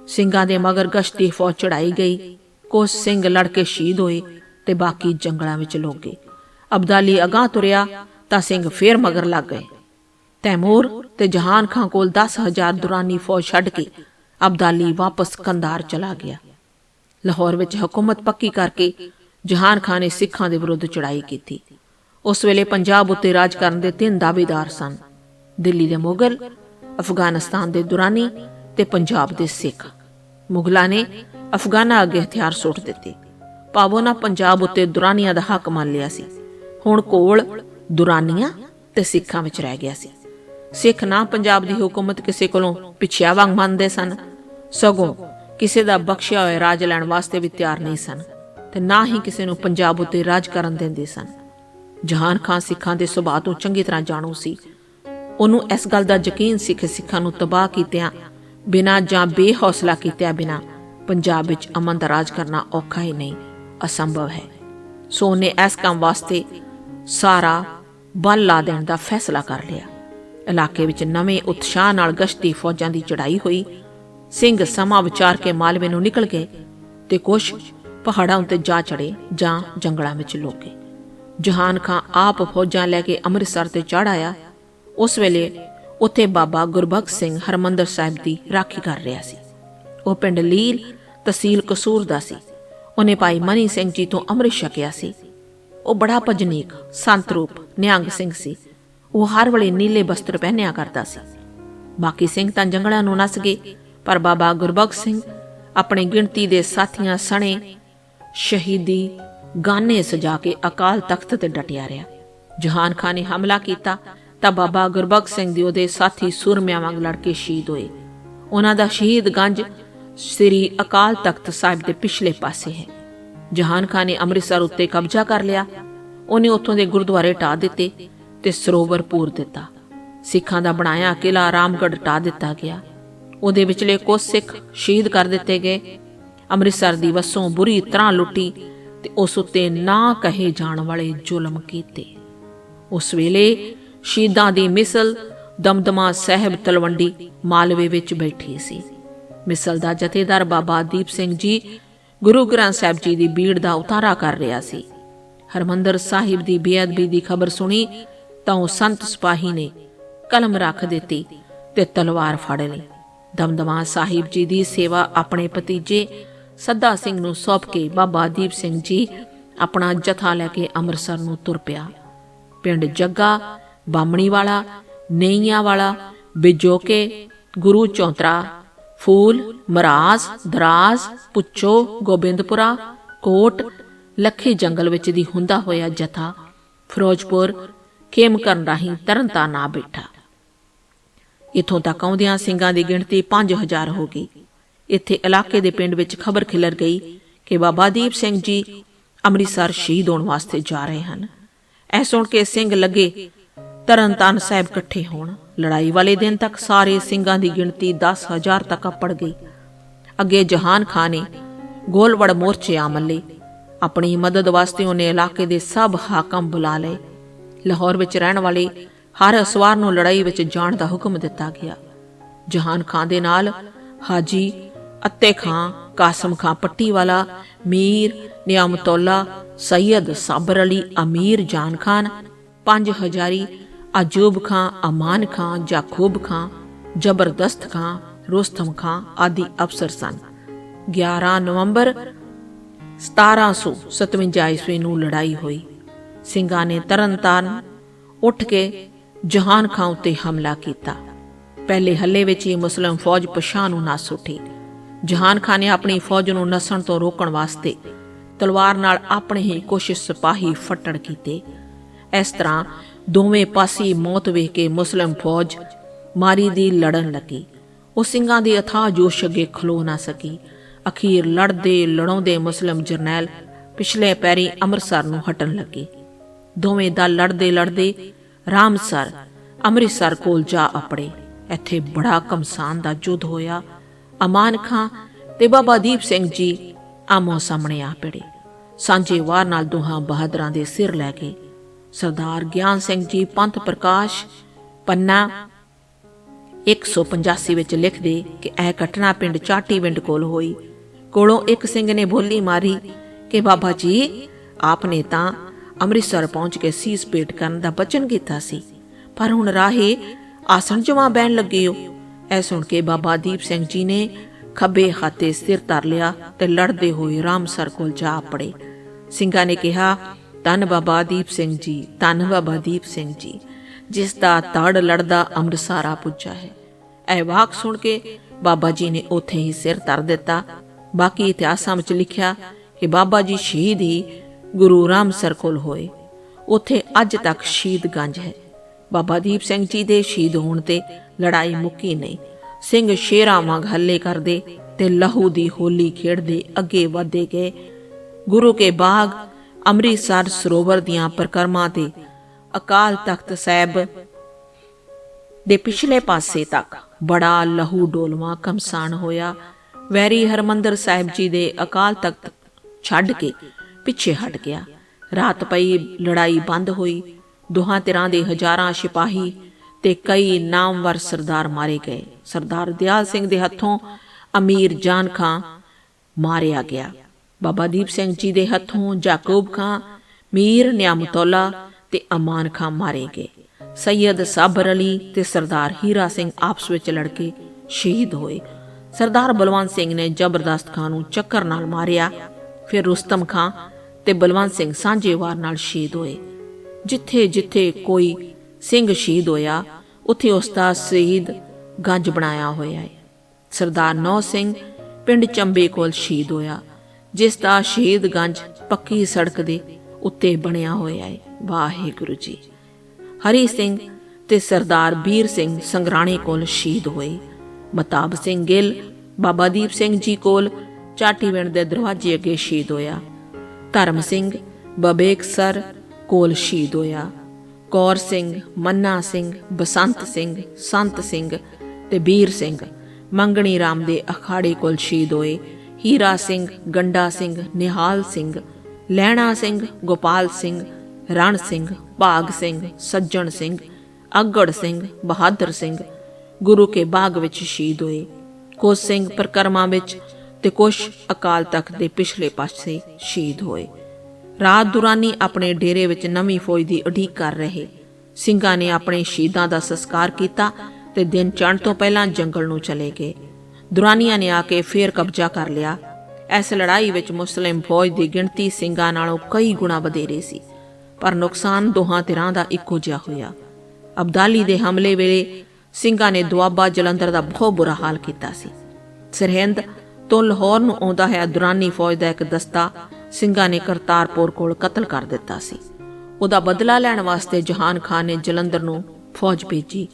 ਸਿੰਘਾਂ ਦੇ ਮਗਰ ਗਸ਼ਤੀ ਫੌਜ ਚੜਾਈ ਗਈ। ਕੁਝ ਸਿੰਘ ਲੜ ਕੇ ਸ਼ਹੀਦ ਹੋਏ ਤੇ ਬਾਕੀ ਜੰਗਲਾਂ ਵਿੱਚ ਲੋਕ ਗਏ। ਅਬਦਾਲੀ ਅਗਾਹ ਤੁਰਿਆ ਤਾਂ ਸਿੰਘ ਫੇਰ ਮਗਰ ਲੱਗ ਗਏ। ਤੈਮੂਰ ਤੇ ਜਹਾਨ ਖਾਨ ਕੋਲ 10000 ਦੁਰਾਨੀ ਫੌਜ ਛੱਡ ਕੇ ਅਬਦਾਲੀ ਵਾਪਸ ਕੰਧਾਰ ਚਲਾ ਗਿਆ। ਲਾਹੌਰ ਵਿੱਚ ਹਕੂਮਤ ਪੱਕੀ ਕਰਕੇ ਜਹਾਨ ਖਾਨ ਨੇ ਸਿੱਖਾਂ ਦੇ ਵਿਰੁੱਧ ਚੜਾਈ ਕੀਤੀ। ਉਸ ਵੇਲੇ ਪੰਜਾਬ ਉੱਤੇ ਰਾਜ ਕਰਨ ਦੇ ਤਿੰਨ ਦਾਅਵੇਦਾਰ ਸਨ। ਦਿੱਲੀ ਦੇ ਮੁਗਲ, ਅਫਗਾਨਿਸਤਾਨ ਦੇ ਦੁਰਾਨੀ ਤੇ ਪੰਜਾਬ ਦੇ ਸਿੱਖ। ਮੁਗਲਾਂ ਨੇ ਅਫਗਾਨਾਂ ਅੱਗੇ ਹਥਿਆਰ ਸੁੱਟ ਦਿੱਤੇ। ਪਾਵੋ ਨਾ ਪੰਜਾਬ ਉੱਤੇ ਦੁਰਾਨੀਆਂ ਦਾ ਹੱਕ ਮੰਨ ਲਿਆ ਸੀ, ਹੁਣ ਕੋਲ ਦੁਰਾਨੀਆਂ ਤੇ ਸਿੱਖਾਂ ਵਿੱਚ ਰਹਿ ਗਿਆ ਸੀ। ਸਿੱਖ ਨਾ ਪੰਜਾਬ ਦੀ ਹਕੂਮਤ ਕਿਸੇ ਕੋਲੋਂ ਪਿੱਛਿਆ ਵਾਂਗ ਮੰਨਦੇ ਸਨ, ਸਗੋਂ ਕਿਸੇ ਦਾ ਬਖਸ਼ਿਆ ਹੋਇਆ ਰਾਜ ਲੈਣ ਵਾਸਤੇ ਵੀ ਤਿਆਰ ਨਹੀਂ ਸਨ ਤੇ ਨਾ ਹੀ ਕਿਸੇ ਨੂੰ ਪੰਜਾਬ ਉੱਤੇ ਰਾਜ ਕਰਨ ਦਿੰਦੇ ਸਨ। ਜਹਾਨ ਖਾਨ ਸਿੱਖਾਂ ਦੇ ਸੁਭਾਅ ਤੋਂ ਚੰਗੀ ਤਰ੍ਹਾਂ ਜਾਣੂ ਸੀ ਉਹਨੂੰ ਇਸ ਗੱਲ ਦਾ ਯਕੀਨ ਸੀ ਕਿ ਸਿੱਖਾਂ ਨੂੰ ਤਬਾਹ ਕੀਤਿਆਂ ਬਿਨਾਂ ਜਾਂ ਬੇਹੌਸਲਾ ਕੀਤਿਆਂ ਬਿਨਾਂ ਪੰਜਾਬ ਵਿੱਚ ਅਮਨ ਦਾ ਰਾਜ ਕਰਨਾ ਔਖਾ ਹੀ ਨਹੀਂ, ਅਸੰਭਵ ਹੈ। ਸੋ ਉਹਨੇ ਇਸ ਕੰਮ ਵਾਸਤੇ ਸਾਰਾ ਬਲ ਲਾ ਦੇਣ ਦਾ ਫੈਸਲਾ ਕਰ ਲਿਆ। ਇਲਾਕੇ ਵਿੱਚ ਨਵੇਂ ਉਤਸ਼ਾਹ ਨਾਲ ਗਸ਼ਤੀ ਫੌਜਾਂ ਦੀ ਚੜਾਈ ਹੋਈ। ਸਿੰਘ ਸਮਾਂ ਵਿਚਾਰ ਕੇ ਮਾਲਵੇ ਨੂੰ ਨਿਕਲ ਗਏ ਤੇ ਕੁਛ ਪਹਾੜਾਂ ਉੱਤੇ ਜਾ ਚੜੇ ਜਾਂ ਜੰਗਲਾਂ ਵਿੱਚ ਲੁਕ ਗਏ। ਜਹਾਨ ਖਾਂ ਆਪ ਫੌਜਾਂ ਲੈ ਕੇ ਅੰਮ੍ਰਿਤਸਰ ਤੇ ਚੜ ਆਇਆ ਉਸ ਵੇਲੇ ਉੱਥੇ ਬਾਬਾ ਗੁਰਬਖਸ਼ ਸਿੰਘ ਹਰਮੰਦਰ ਸਾਹਿਬ ਦੀ ਰਾਖੀ ਕਰ ਰਿਹਾ ਸੀ। ਉਹ ਪਿੰਡ ਲੀਲ ਤਹਿਸੀਲ ਕਸੂਰ ਦਾ ਸੀ। ਉਹਨੇ ਭਾਈ ਮਨੀ ਸਿੰਘ ਜੀ ਤੋਂ ਅੰਮ੍ਰਿਤ ਛਕਿਆ ਸੀ। ਉਹ ਬੜਾ ਭਜਨੀਕ, ਸੰਤ ਰੂਪ, ਨਿਹੰਗ ਸਿੰਘ ਸੀ। ਉਹ ਹਰ ਵੇਲੇ ਨੀਲੇ ਬਸਤਰ ਪਹਿਨਿਆ ਕਰਦਾ ਸੀ। ਬਾਕੀ ਸਿੰਘ ਤਾਂ ਜੰਗਲਾਂ ਨੂੰ ਨਸ ਗਏ, ਪਰ ਬਾਬਾ ਗੁਰਬਖਸ਼ ਸਿੰਘ ਆਪਣੀ ਗਿਣਤੀ ਦੇ ਸਾਥੀਆਂ ਸਣੇ ਸ਼ਹੀਦੀ ਗਾਨੇ ਸਜਾ ਕੇ ਅਕਾਲ ਤਖਤ ਤੇ ਡਟਿਆ ਰਿਹਾ। ਜਹਾਨ ਖਾਨ ਨੇ ਹਮਲਾ ਕੀਤਾ ਤਾਂ ਬਾਬਾ ਗੁਰਬਖਸ਼ ਸਿੰਘ ਦੇ ਉਹਦੇ ਸਾਥੀ ਸੂਰਮਿਆਂ ਵਾਂਗ ਲੜ ਕੇ ਸ਼ਹੀਦ ਹੋਏ। ਉਹਨਾਂ ਦਾ ਸ਼ਹੀਦ ਗੰਜ ਸ੍ਰੀ ਅਕਾਲ ਤਖਤ ਸਾਹਿਬ ਦੇ ਪਿਛਲੇ ਪਾਸੇ ਹੈ। ਜਹਾਨ ਖਾਨ ਨੇ ਅੰਮ੍ਰਿਤਸਰ ਉੱਤੇ ਕਬਜ਼ਾ ਕਰ ਲਿਆ। ਉਹਨੇ ਉੱਥੋਂ ਦੇ ਗੁਰਦੁਆਰੇ ਢਾ ਦਿੱਤੇ ਤੇ ਸਰੋਵਰ ਪੂਰ ਦਿੱਤਾ। ਸਿੱਖਾਂ ਦਾ ਬਣਾਇਆ ਕਿਲਾ ਰਾਮਗੜ੍ਹ ਢਾ ਦਿੱਤਾ ਗਿਆ। ਉਹਦੇ ਵਿਚਲੇ ਕੁਝ ਸਿੱਖ ਸ਼ਹੀਦ ਕਰ ਦਿੱਤੇ ਗਏ। ਅੰਮ੍ਰਿਤਸਰ ਦੀ ਵਸੋਂ ਬੁਰੀ ਤਰ੍ਹਾਂ ਲੁੱਟੀ ਤੇ ਉਸ ਉੱਤੇ ਨਾ ਕਹੇ ਜਾਣ ਵਾਲੇ ਜ਼ੁਲਮ ਕੀਤੇ। ਉਸ ਵੇਲੇ ਸ਼ਹੀਦਾਂ ਦੀ ਮਿਸਲ ਦਮਦਮਾ ਸਾਹਿਬ ਤਲਵੰਡੀ ਮਾਲਵੇ ਵਿੱਚ ਬੈਠੀ ਸੀ। ਮਿਸਲ ਦਾ ਜਥੇਦਾਰ ਬਾਬਾ ਦੀਪ ਸਿੰਘ ਜੀ ਗੁਰੂ ਗ੍ਰੰਥ ਸਾਹਿਬ ਜੀ ਦੀ ਬੀੜ ਦਾ ਉਤਾਰਾ ਕਰ ਰਿਹਾ ਸੀ। ਹਰਮੰਦਰ ਸਾਹਿਬ ਦੀ ਬੇਅਦਬੀ ਦੀ ਖਬਰ ਸੁਣੀ ਤਾਂ ਉਹ ਸੰਤ ਸਿਪਾਹੀ ਨੇ ਕਲਮ ਰੱਖ ਦਿੱਤੀ ਤੇ ਤਲਵਾਰ ਫੜ ਲਈ। ਦਮਦਮਾ ਸਾਹਿਬ ਜੀ ਦੀ ਸੇਵਾ ਆਪਣੇ ਭਤੀਜੇ ਸੱਦਾ ਸਿੰਘ ਨੂੰ ਸੌਂਪ ਕੇ ਬਾਬਾ ਦੀਪ ਸਿੰਘ ਜੀ ਆਪਣਾ ਜਥਾ ਲੈ ਕੇ ਅੰਮ੍ਰਿਤਸਰ ਨੂੰ ਤੁਰ ਪਿਆ। ਪਿੰਡ ਜੱਗਾ ਬਾਮਣੀ ਵਾਲਾ, ਨਈਆਂ ਵਾਲਾ ਬਿਜੋਕੇ ਗੁਰੂ ਚੌਂਤਰਾ, ਫੂਲ, ਮਰਾਜ਼, ਦਰਾਜ਼ ਪੁੱਚੋ ਗੋਬਿੰਦਪੁਰਾ, ਕੋਟ, ਲੱਖੇ ਜੰਗਲ ਵਿੱਚ ਦੀ ਹੁੰਦਾ ਹੋਇਆ ਜਥਾ, ਫਿਰੋਜ਼ਪੁਰ, ਖੇਮ ਕਰਨ ਰਾਹੀਂ ਤਰਨਤਾਰਨ ਆ ਬੈਠਾ। ਇਥੋਂ ਤੱਕ ਆਉਂਦਿਆਂ ਸਿੰਘਾਂ ਦੀ ਗਿਣਤੀ 5000 ਹੋ ਗਈ। ਇੱਥੇ ਇਲਾਕੇ ਦੇ ਪਿੰਡ ਵਿੱਚ ਖਬਰ ਖਿਲਰ ਗਈ ਕਿ ਬਾਬਾ ਦੀਪ ਸਿੰਘ ਜੀ ਅੰਮ੍ਰਿਤਸਰ ਸ਼ਹੀਦ ਹੋਣ ਵਾਸਤੇ ਜਾ ਰਹੇ ਹਨ। ਇਹ ਸੁਣ ਕੇ ਸਿੰਘ ਲੱਗੇ ਤਰਨਤਾਰਨ ਸਾਹਿਬ ਇਕੱਠੇ ਹੋਣ। ਲੜਾਈ ਵਾਲੇ ਦਿਨ ਤੱਕ ਸਾਰੇ ਸਿੰਘਾਂ ਦੀ ਗਿਣਤੀ 10000 ਤੱਕ ਅੱਪੜ ਗਈ। ਅੱਗੇ ਜਹਾਨ ਖਾਨ ਨੇ ਗੋਲਵੜ ਮੋਰਚੇ ਆ ਮੱਲੇ ਆਪਣੀ ਮਦਦ ਵਾਸਤੇ ਉਹਨੇ ਇਲਾਕੇ ਦੇ ਸਭ ਹਾਕਮ ਬੁਲਾ ਲਏ। ਲਾਹੌਰ ਵਿੱਚ ਰਹਿਣ ਵਾਲੇ ਹਰ ਅਸਵਾਰ ਨੂੰ ਲੜਾਈ ਵਿੱਚ ਜਾਣ ਦਾ ਹੁਕਮ ਦਿੱਤਾ ਗਿਆ। ਜਹਾਨ ਖਾਨ ਦੇ ਨਾਲ ਹਾਜੀ ਅੱਤੇ ਖਾਂ, ਕਾਸਮ ਖਾਂ ਪੱਟੀਵਾਲਾ, ਮੀਰ ਨਿਆਮਤੁੱਲਾ ਸੈयद ਸਾਬਰ ਅਲੀ, ਅਮੀਰ ਜਾਨ ਖਾਨ, ਪੰਜ ਹਜ਼ਾਰੀ ਅਜੂਬ ਖਾਂ, ਅਮਾਨ ਖਾਂ ਜਾਖੂਬ ਖਾਂ, ਜ਼ਬਰਦਸਤ ਖਾਂ, ਰੋਸਤਮ ਖਾਂ ਆਦਿ ਅਫਸਰ ਸਨ। 11 ਨਵੰਬਰ 1757 ਈਸਵੀ ਨੂੰ ਲੜਾਈ ਹੋਈ। ਸਿੰਘਾਂ ਨੇ ਤਰਨਤਾਰਨ ਉੱਠ ਕੇ ਜਹਾਨ ਖਾਂ ਉੱਤੇ ਹਮਲਾ ਕੀਤਾ। ਪਹਿਲੇ ਹੱਲੇ ਵਿੱਚ ਹੀ ਮੁਸਲਮ ਫੌਜ ਪਛਾਣ ਨੂੰ ਨਸ ਉੱਠੀ ਜਹਾਨ ਖਾਨ ਨੇ ਆਪਣੀ ਫੌਜ ਨੂੰ ਨਸਣ ਤੋਂ ਰੋਕਣ ਵਾਸਤੇ ਤਲਵਾਰ ਨਾਲ ਆਪਣੇ ਹੀ ਕੁਝ ਸਿਪਾਹੀ ਫੱਟੜ ਕੀਤੇ। ਇਸ ਤਰ੍ਹਾਂ ਦੋਵੇਂ ਪਾਸੇ ਮੌਤ ਵੇਖ ਕੇ ਮੁਸਲਮ ਫੌਜ ਮਾਰੀ ਦੀ ਲੜਨ ਲੱਗੀ। ਉਹ ਸਿੰਘਾਂ ਦੇ ਅਥਾਹ ਜੋਸ਼ ਅੱਗੇ ਖਲੋ ਨਾ ਸਕੀ। ਅਖੀਰ ਲੜਦੇ ਲੜਾਉਂਦੇ ਮੁਸਲਮ ਜਰਨੈਲ ਪਿਛਲੇ ਪੈਰੀ ਅੰਮ੍ਰਿਤਸਰ ਨੂੰ ਹਟਣ ਲੱਗੇ। ਦੋਵੇਂ ਦਲ ਲੜਦੇ ਲੜਦੇ ਰਾਮਸਰ, ਅੰਮ੍ਰਿਤਸਰ ਕੋਲ ਜਾ ਅਪੜੇ। ਇੱਥੇ ਬੜਾ ਕਮਸਾਨ ਦਾ ਯੁੱਧ ਹੋਇਆ। ਅਮਾਨ ਖਾਂ ਤੇ ਬਾਬਾ ਦੀਪ ਸਿੰਘ ਜੀ ਆਮੋ ਸਾਹਮਣੇ ਆ ਪੜੇ। ਸਾਂਝੇ ਵਾਰ ਨਾਲ ਦੋਹਾਂ ਬਹਾਦਰਾਂ ਦੇ ਸਿਰ ਲੈ ਕੇ ਸਰਦਾਰ ਗਿਆਨ ਸਿੰਘ ਜੀ ਪੰਥ ਪ੍ਰਕਾਸ਼ ਪੰਨਾ 185 ਵਿੱਚ ਲਿਖਦੇ ਕਿ ਇਹ ਘਟਨਾ ਪਿੰਡ ਚਾਟੀਵਿੰਡ ਕੋਲ ਹੋਈ। ਕੋਲੋਂ ਇੱਕ ਸਿੰਘ ਨੇ ਬੋਲੀ ਮਾਰੀ ਕਿ, ਬਾਬਾ ਜੀ, ਆਪਨੇ ਤਾਂ ਅੰਮ੍ਰਿਤਸਰ ਪਹੁੰਚ ਕੇ ਸੀਸ ਪੇਟ ਕਰਨ ਦਾ ਬਚਨ ਕੀਤਾ ਸੀ, ਪਰ ਹੁਣ ਰਾਹੇ ਆਸਣ ਜਮਾ ਬੈਣ ਲੱਗੇ ਹੋ। ਐ ਸੁਣ ਕੇ ਬਾਬਾ ਦੀਪ ਸਿੰਘ ਜੀ ਨੇ ਖੱਬੇ ਖਾਤੇ ਸਿਰ ਧਰ ਲਿਆ ਤੇ ਲੜਦੇ ਹੋਏ ਰਾਮਸਰ ਕੋਲ ਜਾ ਪੜੇ। ਸਿੰਘਾਂ ਨੇ ਕਿਹਾ ਧੰਨ ਬਾਬਾ ਦੀਪ ਸਿੰਘ ਜੀ, ਧੰਨ ਬਾਬਾ ਦੀਪ ਸਿੰਘ ਜੀ, ਜਿਸ ਦਾ ਤੜ ਲੜਦਾ ਅੰਮ੍ਰਿਤਸਰ ਪੁੱਜਾ ਹੈ। ਇਹ ਵਾਕ ਸੁਣ ਕੇ ਬਾਬਾ ਜੀ ਨੇ ਉੱਥੇ ਹੀ ਸਿਰ ਧਰ ਦਿੱਤਾ। ਬਾਕੀ ਇਤਿਹਾਸਾਂ ਵਿੱਚ ਲਿਖਿਆ ਕਿ ਬਾਬਾ ਜੀ ਸ਼ਹੀਦ ਹੀ ਗੁਰੂ ਰਾਮਸਰ ਕੋਲ ਹੋਏ। ਉੱਥੇ ਅੱਜ ਤੱਕ ਸ਼ਹੀਦ ਹੈ। ਬਾਬਾ ਦੀਪ ਸਿੰਘ ਜੀ ਦੇ ਸ਼ਹੀਦ ਹੋਣ ਤੇ ਲੜਾਈ ਮੁੱਕੀ ਨਹੀਂ। ਸਿੰਘ ਸ਼ੇਰਾਂ ਵਾਂਗ ਹੱਲੇ ਕਰਦੇ ਤੇ ਲਹੂ ਦੀ ਹੋਲੀ ਖੇਡਦੇ ਅੱਗੇ ਵਧਦੇ ਗਏ। ਗੁਰੂ ਕੇ ਬਾਗ ਅੰਮ੍ਰਿਤਸਰ ਸਰੋਵਰ ਦੀਆਂ ਪ੍ਰਕਰਮਾਂ ਤੇ ਅਕਾਲ ਤਖਤ ਸਾਹਿਬ ਦੇ ਪਿਛਲੇ ਪਾਸੇ ਤੱਕ ਬੜਾ ਲਹੂ ਡੋਲਵਾ ਕਮਸਾਨ ਹੋਇਆ। ਵੈਰੀ ਹਰਮੰਦਰ ਸਾਹਿਬ ਜੀ ਦੇ ਅਕਾਲ ਤਖਤ ਛੱਡ ਕੇ ਪਿੱਛੇ ਹਟ ਗਿਆ। ਰਾਤ ਪਈ ਲੜਾਈ ਬੰਦ ਹੋਈ। ਦੋਹਾਂ ਧਿਰਾਂ ਦੇ ਹਜ਼ਾਰਾਂ ਸਿਪਾਹੀ ਤੇ ਕਈ ਨਾਮਵਰ ਸਰਦਾਰ ਮਾਰੇ ਗਏ। ਸਰਦਾਰ ਦਿਆਲ ਸਿੰਘ ਦੇ ਹੱਥੋਂ ਅਮੀਰ ਜਾਨ ਖਾਂ ਮਾਰਿਆ ਗਿਆ। ਬਾਬਾ ਦੀਪ ਸਿੰਘ ਜੀ ਦੇ ਹੱਥੋਂ ਜਾਕੂਬ ਖਾਂ, ਮੀਰ ਨਿਆਮਤੌਲਾ ਤੇ ਅਮਾਨ ਖਾਂ ਮਾਰੇ ਗਏ। ਸੈयद ਸਾਬਰ ਅਲੀ ਤੇ ਸਰਦਾਰ ਹੀਰਾ ਸਿੰਘ ਆਪਸ ਵਿੱਚ ਲੜ ਕੇ ਸ਼ਹੀਦ ਹੋਏ। ਸਰਦਾਰ ਬਲਵੰਤ ਸਿੰਘ ਨੇ ਜ਼ਬਰਦਸਤ ਖਾਨ ਨੂੰ ਚੱਕਰ ਨਾਲ ਮਾਰਿਆ, ਫਿਰ ਰੁਸਤਮ ਖਾਂ ਤੇ ਬਲਵੰਤ ਸਿੰਘ ਸਾਂਝੇਵਾਰ ਨਾਲ ਸ਼ਹੀਦ ਹੋਏ। ਜਿੱਥੇ ਜਿੱਥੇ ਕੋਈ ਸਿੰਘ ਸ਼ਹੀਦ ਹੋਇਆ, ਉੱਥੇ ਉਸ ਦਾ ਸ਼ਹੀਦ ਗੰਜ ਬਣਾਇਆ ਹੋਇਆ ਹੈ। ਸਰਦਾਰ ਨੌ ਸਿੰਘ ਪਿੰਡ ਚੰਬੇ ਕੋਲ ਸ਼ਹੀਦ ਹੋਇਆ। ਜਿਸ ਦਾ ਸ਼ਹੀਦ ਗੰਜ ਪੱਕੀ ਸੜਕ ਦੇ ਉੱਤੇ ਬਣਿਆ ਹੋਇਆ ਹੈ ਵਾਹਿਗੁਰੂ ਜੀ। ਹਰੀ ਸਿੰਘ ਤੇ ਸਰਦਾਰ ਵੀਰ ਸਿੰਘ ਸੰਗਰਾਣੇ ਕੋਲ ਸ਼ਹੀਦ ਹੋਏ। ਮਤਾਬ ਸਿੰਘ ਗਿੱਲ, ਬਾਬਾ ਦੀਪ ਸਿੰਘ ਜੀ ਕੋਲ ਚਾਟੀਵਿੰਡ ਦੇ ਦਰਵਾਜ਼ੇ ਅੱਗੇ ਸ਼ਹੀਦ ਹੋਇਆ। ਧਰਮ ਸਿੰਘ ਬਬੇਕਸਰ ਕੋਲ ਸ਼ਹੀਦ ਹੋਇਆ। ਕੌਰ ਸਿੰਘ, ਮੰਨਾ ਸਿੰਘ, ਬਸੰਤ ਸਿੰਘ, ਸੰਤ ਸਿੰਘ ਤੇ ਵੀਰ ਸਿੰਘ ਮੰਗਣੀ ਰਾਮ ਦੇ ਅਖਾੜੇ ਕੋਲ ਸ਼ਹੀਦ ਹੋਏ। ਹੀਰਾ ਸਿੰਘ, ਗੰਡਾ ਸਿੰਘ, ਨਿਹਾਲ ਸਿੰਘ, ਲੈਣਾ ਸਿੰਘ, ਗੋਪਾਲ ਸਿੰਘ, ਰਣ ਸਿੰਘ, ਭਾਗ ਸਿੰਘ, ਸੱਜਣ ਸਿੰਘ, ਅਗੜ ਸਿੰਘ, ਬਹਾਦਰ ਸਿੰਘ, ਗੁਰੂ ਕੇ ਬਾਗ ਵਿੱਚ ਸ਼ਹੀਦ ਹੋਏ। ਕੁਝ ਸਿੰਘ ਪ੍ਰਕਰਮਾਂ ਵਿੱਚ ਤੇ ਕੁਝ ਅਕਾਲ ਤਖਤ ਦੇ ਪਿਛਲੇ ਪਾਸੇ ਸ਼ਹੀਦ ਹੋਏ। ਰਾਤ ਦੁਰਾਨੀ ਆਪਣੇ ਡੇਰੇ ਵਿੱਚ ਨਵੀਂ ਫੌਜ ਦੀ ਉਡੀਕ ਕਰ ਰਹੇ ਸਿੰਘਾਂ ਨੇ ਆਪਣੇ ਸ਼ਹੀਦਾਂ ਦਾ ਸੰਸਕਾਰ ਕੀਤਾ ਤੇ ਦਿਨ ਚੜ੍ਹਨ ਤੋਂ ਪਹਿਲਾਂ ਜੰਗਲ ਨੂੰ ਚਲੇ ਗਏ। ਦੁਰਾਨੀਆਂ ਨੇ ਆ ਕੇ ਫੇਰ ਕਬਜ਼ਾ ਕਰ ਲਿਆ। ਇਸ ਲੜਾਈ ਵਿੱਚ ਮੁਸਲਿਮ ਫੌਜ ਦੀ ਗਿਣਤੀ ਸਿੰਘਾਂ ਨਾਲੋਂ ਕਈ ਗੁਣਾ ਵਧੇਰੇ ਸੀ, ਪਰ ਨੁਕਸਾਨ ਦੋਹਾਂ ਧਿਰਾਂ ਦਾ ਇੱਕੋ ਜਿਹਾ ਹੋਇਆ। ਅਬਦਾਲੀ ਦੇ ਹਮਲੇ ਵੇਲੇ ਸਿੰਘਾਂ ਨੇ ਦੁਆਬਾ ਜਲੰਧਰ ਦਾ ਬਹੁਤ ਬੁਰਾ ਹਾਲ ਕੀਤਾ ਸੀ। ਸਰਹਿੰਦ ਤੋਂ ਲਾਹੌਰ ਨੂੰ ਆਉਂਦਾ ਹੈ ਦੁਰਾਨੀ ਫੌਜ ਦਾ ਇੱਕ ਦਸਤਾ ਸਿੰਘਾਂ ਨੇ ਕਰਤਾਰਪੁਰ ਕੋਲ ਕਤਲ ਕਰ ਦਿੱਤਾ ਸੀ। ਉਹਦਾ ਬਦਲਾ ਲੈਣ ਵਾਸਤੇ ਜਹਾਨ ਖਾਨ ਨੇ ਜਲੰਧਰ ਨੂੰ ਫੌਜ ਭੇਜੀ।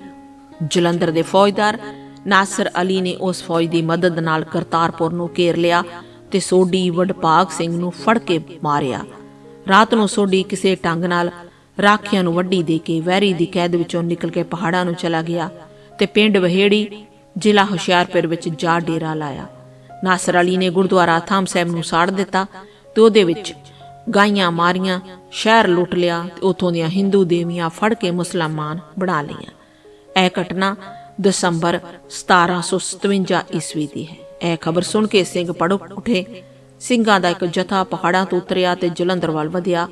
ਜਲੰਧਰ ਦੇ ਫੌਜਦਾਰ ਨਾਸਰ ਅਲੀ ਨੇ ਉਸ ਫੌਜ ਦੀ ਮਦਦ ਨਾਲ ਕਰਤਾਰਪੁਰ ਨੂੰ ਘੇਰ ਲਿਆ ਤੇ ਸੋਢੀ ਵਡਭਾਗ ਸਿੰਘ ਨੂੰ ਫੜ ਕੇ ਮਾਰਿਆ। ਰਾਤ ਨੂੰ ਸੋਢੀ ਕਿਸੇ ਢੰਗ ਨਾਲ ਰਾਖਿਆਂ ਨੂੰ ਵੱਡੀ ਦੇ ਕੇ ਵੈਰੀ ਦੀ ਕੈਦ ਵਿੱਚੋਂ ਨਿਕਲ ਕੇ ਪਹਾੜਾਂ ਨੂੰ ਚਲਾ ਗਿਆ ਤੇ ਪਿੰਡ ਵਹੇੜੀ ਜ਼ਿਲ੍ਹਾ ਹੁਸ਼ਿਆਰਪੁਰ ਵਿੱਚ ਜਾ ਡੇਰਾ ਲਾਇਆ। ਨਾਸਰ ਅਲੀ ਨੇ ਗੁਰਦੁਆਰਾ ਥਾਮ ਸਾਹਿਬ ਨੂੰ ਸਾੜ ਦਿੱਤਾ ਤੇ ਉਹਦੇ ਵਿੱਚ ਗਾਈਆਂ ਮਾਰੀਆਂ, ਸ਼ਹਿਰ ਲੁੱਟ ਲਿਆ ਤੇ ਉਥੋਂ ਦੀਆਂ ਹਿੰਦੂ ਦੇਵੀਆਂ ਫੜ ਕੇ ਮੁਸਲਮਾਨ ਬਣਾ ਲਈਆਂ। ਇਹ ਘਟਨਾ ਦਸੰਬਰ 1757 ਈਸਵੀ ਦੀ ਹੈ। ਇਹ ਖਬਰ ਸੁਣ ਕੇ ਸਿੰਘ ਪੜ ਉਠੇ। ਸਿੰਘਾਂ ਦਾ ਇੱਕ ਜਥਾ ਪਹਾੜਾਂ ਤੋਂ ਉਤਰਿਆ ਤੇ ਜਲੰਧਰ ਵੱਲ ਵਧਿਆ।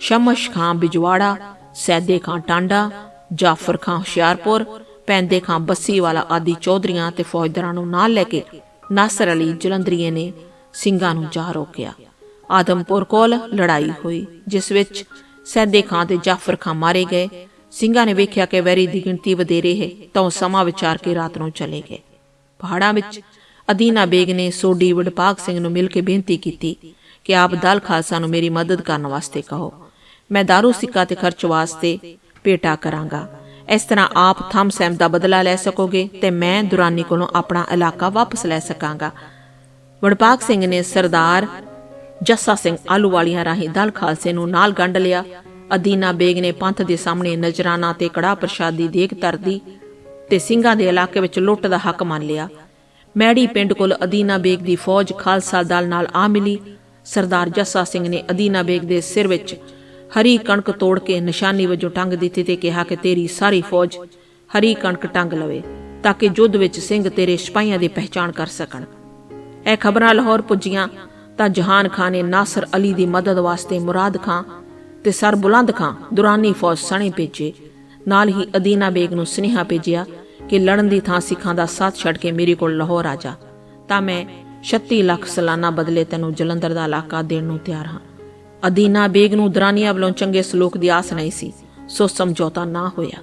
ਸ਼ਮਸ਼ ਖਾਂ ਬਿਜਵਾੜਾ, ਸੈਦੇ ਖਾਂ ਟਾਂਡਾ, ਜਾਫਰ ਖਾਂ ਹੁਸ਼ਿਆਰਪੁਰ, ਪੈਂਦੇ ਖਾਂ ਬੱਸੀ ਵਾਲਾ ਆਦਿ ਚੌਧਰੀਆਂ ਤੇ ਫੌਜਦਾਰਾਂ ਨੂੰ ਨਾਲ ਲੈ ਕੇ ਨਾਸਰ ਅਲੀ ਜਲੰਧਰੀਏ ਨੇ ਸਿੰਘਾਂ ਨੂੰ ਜਾ ਰੋਕਿਆ। ਆਦਮਪੁਰ ਕੋਲ ਲੜਾਈ ਹੋਈ, ਜਿਸ ਵਿੱਚ ਸੈਦੇ ਖਾਂ ਤੇ ਜਾਫਰ ਖਾਂ ਮਾਰੇ ਗਏ। ਸਿੰਘਾਂ ਨੇ ਵੇਖਿਆ ਕਿ ਵੈਰੀ ਦੀ ਗਿਣਤੀ ਵਧੇਰੇ ਹੈ, ਤਾਂ ਉਹ ਸਮਾਂ ਵਿਚਾਰ ਕੇ ਰਾਤ ਨੂੰ ਚਲੇ ਗਏ। ਪਹਾੜਾਂ ਵਿੱਚ ਅਦੀਨਾ ਬੇਗ ਨੇ ਸੋਡੀ ਵਡਪਾਗ ਸਿੰਘ ਨੂੰ ਮਿਲ ਕੇ ਬੇਨਤੀ ਕੀਤੀ ਕਿ ਆਪ ਦਲ ਖਾਲਸਾ ਨੂੰ ਮੇਰੀ ਮਦਦ ਕਰਨ ਵਾਸਤੇ ਕਹੋ। ਮੈਂ ਦਾਰੂ ਸਿੱਕਾ ਤੇ ਖਰਚ ਵਾਸਤੇ ਪੇਟਾ ਕਰਾਂਗਾ। ਇਸ ਤਰ੍ਹਾਂ ਆਪ ਥਮ ਸੈਮ ਦਾ ਬਦਲਾ ਲੈ ਸਕੋਗੇ ਤੇ ਮੈਂ ਦੁਰਾਨੀ ਕੋਲੋਂ ਆਪਣਾ ਇਲਾਕਾ ਵਾਪਸ ਲੈ ਸਕਾਂਗਾ। ਵਡਪਾਗ ਸਿੰਘ ਨੇ ਸਰਦਾਰ ਜੱਸਾ ਸਿੰਘ ਆਲੂ ਵਾਲੀਆਂ ਰਾਹੀਂ ਦਲ ਖਾਲਸੇ ਨੂੰ ਨਾਲ ਗੰਢ ਲਿਆ ਅਦੀਨਾ ਬੇਗ ਨੇ ਪੰਥ ਦੇ ਸਾਹਮਣੇ ਨਜਰਾਨਾ ਤੇ ਕੜਾ ਪ੍ਰਸ਼ਾਦੀ ਦੇਖ ਧਰਦੀ ਤੇ ਸਿੰਘਾਂ ਦੇ ਇਲਾਕੇ ਵਿੱਚ ਲੁੱਟ ਦਾ ਹੱਕ ਮੰਨ ਲਿਆ। ਮੈੜੀ ਪਿੰਡ ਕੋਲ ਅਦੀਨਾ ਬੇਗ ਦੀ ਫੌਜ ਖਾਲਸਾ ਦਲ ਨਾਲ ਆ ਮਿਲੀ। ਸਰਦਾਰ ਜੱਸਾ ਸਿੰਘ ਨੇ ਅਦੀਨਾ ਬੇਗ ਦੇ ਸਿਰ ਵਿੱਚ ਹਰੀ ਕਣਕ ਤੋੜ ਕੇ ਨਿਸ਼ਾਨੀ ਵਜੋਂ ਟੰਗ ਦਿੱਤੀ ਤੇ ਕਿਹਾ ਕਿ ਤੇਰੀ ਸਾਰੀ ਫੌਜ ਹਰੀ ਕਣਕ ਟੰਗ ਲਵੇ, ਤਾਂ ਕਿ ਯੁੱਧ ਵਿੱਚ ਸਿੰਘ ਤੇਰੇ ਸਿਪਾਹੀਆਂ ਦੀ ਪਹਿਚਾਣ ਕਰ ਸਕਣ। ਇਹ ਖਬਰਾਂ ਲਾਹੌਰ ਪੁੱਜੀਆਂ ਤਾਂ ਜਹਾਨ ਖਾਨ ਨੇ ਨਾਸਰ ਅਲੀ ਦੀ ਮਦਦ ਵਾਸਤੇ ਮੁਰਾਦ ਖਾਂ ਤੇ ਸਰ ਬੁਲੰਦ ਖਾਂ ਦੁਰਾਨੀ ਫੌਜ ਸਣੇ ਭੇਜੇ। ਨਾਲ ਹੀ ਅਦੀਨਾ ਬੇਗ ਨੂੰ ਸੁਨੇਹਾ ਭੇਜਿਆ ਕਿ ਲੜਨ ਦੀ ਥਾਂ ਸਿੱਖਾਂ ਦਾ ਸਾਥ ਛੱਡ ਕੇ ਮੇਰੇ ਕੋਲ ਲਾਹੌਰ ਆ ਜਾ। ਤਾਂ ਮੈਂ 36 ਲੱਖ ਸਾਲਾਨਾ ਬਦਲੇ ਤੈਨੂੰ ਜਲੰਧਰ ਦਾ ਇਲਾਕਾ ਦੇਣ ਨੂੰ ਤਿਆਰ ਹਾਂ। ਅਦੀਨਾ ਬੇਗ ਨੂੰ ਦਰਾਨੀਆਂ ਵੱਲੋਂ ਚੰਗੇ ਸਲੋਕ ਦੀ ਆਸ ਨਹੀਂ ਸੀ, ਸੋ ਸਮਝੌਤਾ ਨਾ ਹੋਇਆ।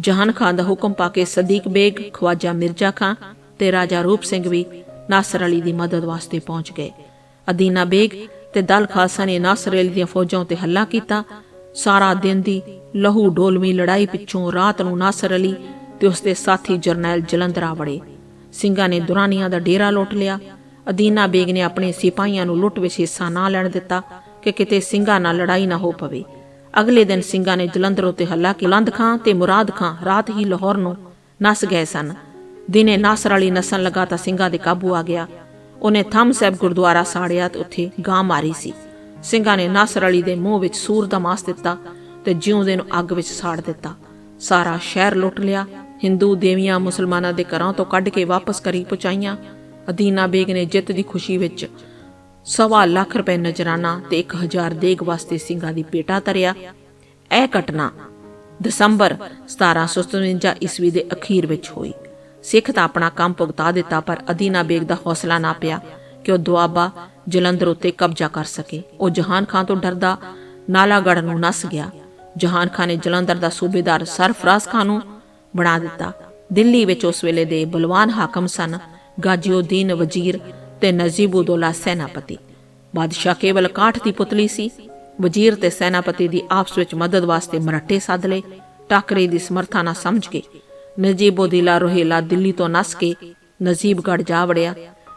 ਜਹਾਨ ਖਾਨ ਦਾ ਹੁਕਮ ਪਾ ਕੇ ਸਦੀਕ ਬੇਗ, ਖਵਾਜਾ ਮਿਰਜ਼ਾ ਖਾਂ ਤੇ ਰਾਜਾ ਰੂਪ ਸਿੰਘ ਵੀ ਨਾਸਰ ਅਲੀ ਦੀ ਮਦਦ ਵਾਸਤੇ ਪਹੁੰਚ ਗਏ। ਅਦੀਨਾ ਬੇਗ ਤੇ ਦਲ ਖਾਲਸਾ ਨੇ ਨਾਸਰ ਅਲੀ ਦੀਆਂ ਫੌਜਾਂ ਉੱਤੇ ਹੱਲਾ ਕੀਤਾ। ਸਾਰਾ ਦਿਨ ਦੀ ਲਹੂ ਡੋਲਵੀਂ ਲੜਾਈ ਪਿੱਛੋਂ ਰਾਤ ਨੂੰ ਨਾਸਰ ਅਲੀ ਤੇ ਉਸਦੇ ਸਾਥੀ ਜਰਨੈਲ ਜਲੰਧਰ ਆ ਵੜੇ। ਸਿੰਘਾਂ ਨੇ ਦੁਰਾਨੀਆਂ ਦਾ ਡੇਰਾ ਲੁੱਟ ਲਿਆ। ਅਦੀਨਾ ਬੇਗ ਨੇ ਆਪਣੇ ਸਿਪਾਹੀਆਂ ਨੂੰ ਲੁੱਟ ਵਿੱਚ ਹਿੱਸਾ ਨਾ ਲੈਣ ਦਿੱਤਾ ਕਿ ਕਿਤੇ ਸਿੰਘਾਂ ਨਾਲ ਲੜਾਈ ਨਾ ਹੋ ਪਵੇ। ਅਗਲੇ ਦਿਨ ਸਿੰਘਾਂ ਨੇ ਜਲੰਧਰ ਉੱਤੇ ਹੱਲਾ ਕੀਤਾ। ਲੰਦ ਖਾਂ ਤੇ ਮੁਰਾਦ ਖਾਂ ਰਾਤ ਹੀ ਲਾਹੌਰ ਨੂੰ ਨਸ ਗਏ ਸਨ। ਦਿਨੇ ਨਾਸਰ ਵਾਲੀ ਨਸਣ ਲਗਾ ਤਾਂ ਸਿੰਘਾਂ ਦੇ ਕਾਬੂ ਆ ਗਿਆ। ਉਹਨੇ ਥੰਮ ਸਾਹਿਬ ਗੁਰਦੁਆਰਾ ਸਾੜਿਆ ਤੇ ਉੱਥੇ ਗਾਂ ਮਾਰੀ ਸੀ। ਸਿੰਘਾਂ ਨੇ ਨਾਸਰ ਅਲੀ ਦੇ ਮੂੰਹ ਵਿੱਚ ਸੂਰ ਦਾ ਮਾਸ ਦਿੱਤਾ ਤੇ ਜਿਉਂਦੇ ਨੂੰ ਅੱਗ ਵਿੱਚ ਸਾੜ ਦਿੱਤਾ। ਸਾਰਾ ਸ਼ਹਿਰ ਲੁੱਟ ਲਿਆ। ਹਿੰਦੂ ਦੇਵੀਆਂ ਮੁਸਲਮਾਨਾਂ ਦੇ ਘਰਾਂ ਤੋਂ ਕੱਢ ਕੇ ਵਾਪਸ ਕਰੀ ਪਹੁੰਚਾਈਆਂ। ਅਦੀਨਾ ਬੇਗ ਨੇ ਜਿੱਤ ਦੀ ਖੁਸ਼ੀ ਵਿੱਚ ਸਵਾ ਲੱਖ ਰੁਪਏ ਨਜਰਾਨਾ ਤੇ 1000 ਦੇਗ ਵਾਸਤੇ ਸਿੰਘਾਂ ਦੀ ਪੇਟਾ ਤਰਿਆ ਇਹ ਘਟਨਾ ਦਸੰਬਰ 1757 ਈਸਵੀ ਦੇ ਅਖੀਰ ਵਿੱਚ ਹੋਈ। ਸਿੱਖ ਤਾਂ ਆਪਣਾ ਕੰਮ ਭੁਗਤਾ ਦਿੱਤਾ, ਪਰ ਅਦੀਨਾ ਬੇਗ ਦਾ ਹੌਸਲਾ ਨਾ ਪਿਆ ਕਿ ਉਹ ਦੁਆਬਾ ਜਲੰਧਰ ਉੱਤੇ ਕਬਜ਼ਾ ਕਰ ਸਕੇ। ਉਹ ਜਹਾਨ ਖਾਨ ਤੋਂ ਡਰਦਾ ਨਾਲਾਗੜ ਨੂੰ ਨਸ ਗਿਆ। ਜਹਾਨ ਖਾਨ ਨੇ ਜਲੰਧਰ ਦਾ ਸੂਬੇਦਾਰ ਸਰਫਰਾਜ਼ ਖਾਨ ਨੂੰ ਬਣਾ ਦਿੱਤਾ। ਦਿੱਲੀ ਵਿੱਚ ਉਸ ਵੇਲੇ ਦੇ ਬਲਵਾਨ ਹਾਕਮ ਸਨ ਗਾਜੀਉਦੀਨ ਵਜ਼ੀਰ ਤੇ ਨਜੀਬੁਦੋਲਾ ਸੈਨਾਪਤੀ। ਬਾਦਸ਼ਾਹ ਕੇਵਲ ਕਾਠ ਦੀ ਪੁਤਲੀ ਸੀ। ਵਜ਼ੀਰ ਤੇ ਸੈਨਾਪਤੀ ਦੀ ਆਪਸ ਵਿੱਚ ਮਦਦ ਵਾਸਤੇ ਮਰਾਠੇ ਸੱਦ ਲਏ। ਟਾਕਰੇ ਦੀ ਸਮਰਥਾ ਨਾ ਸਮਝ ਕੇ ਨਜੀਬੁਦੀਲਾ ਰੋਹਿਲਾ ਦਿੱਲੀ ਤੋਂ ਨਸ ਕੇ ਨਜੀਬਗੜ ਜਾ ਵੜਿਆ।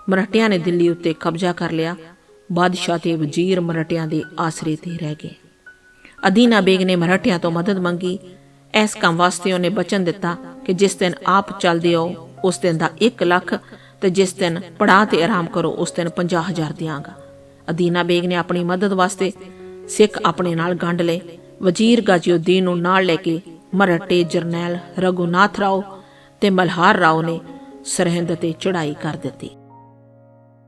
ਮਰਾਠਿਆਂ ਨੇ ਦਿੱਲੀ ਉੱਤੇ ਕਬਜ਼ਾ ਕਰ ਲਿਆ। ਬਾਦਸ਼ਾਹ ਤੇ ਵਜ਼ੀਰ ਮਰਾਠਿਆਂ ਦੇ ਆਸਰੇ ਤੇ ਰਹਿ ਗਏ। ਅਦੀਨਾ ਬੇਗ ਨੇ ਮਰਾਠਿਆਂ ਤੋਂ ਮਦਦ ਮੰਗੀ। ਇਸ ਕੰਮ ਵਾਸਤੇ ਉਹਨੇ ਬਚਨ ਦਿੱਤਾ ਕਿ ਜਿਸ ਦਿਨ ਆਪ ਚੱਲਦੇ ਹੋ, ਉਸ ਦਿਨ ਦਾ 1 ਲੱਖ ਤੇ ਜਿਸ ਦਿਨ ਪੜਾ ਤੇ ਆਰਾਮ ਕਰੋ, ਉਸ ਦਿਨ 50000 ਦਿਆਂਗਾ। ਅਦੀਨਾ ਬੇਗ ਨੇ ਆਪਣੀ ਮਦਦ ਵਾਸਤੇ ਸਿੱਖ ਆਪਣੇ ਨਾਲ ਗੰਢ ਲਏ। ਵਜ਼ੀਰ ਗਾਜੀਉਦੀਨ ਨੂੰ ਨਾਲ ਲੈ ਕੇ ਮਰਾਠੇ ਜਰਨੈਲ ਰਘੁਨਾਥ ਰਾਓ ਤੇ ਮਲਹਾਰ ਰਾਓ ਨੇ ਸਰਹਿੰਦ ਤੇ ਚੜ੍ਹਾਈ ਕਰ ਦਿੱਤੀ।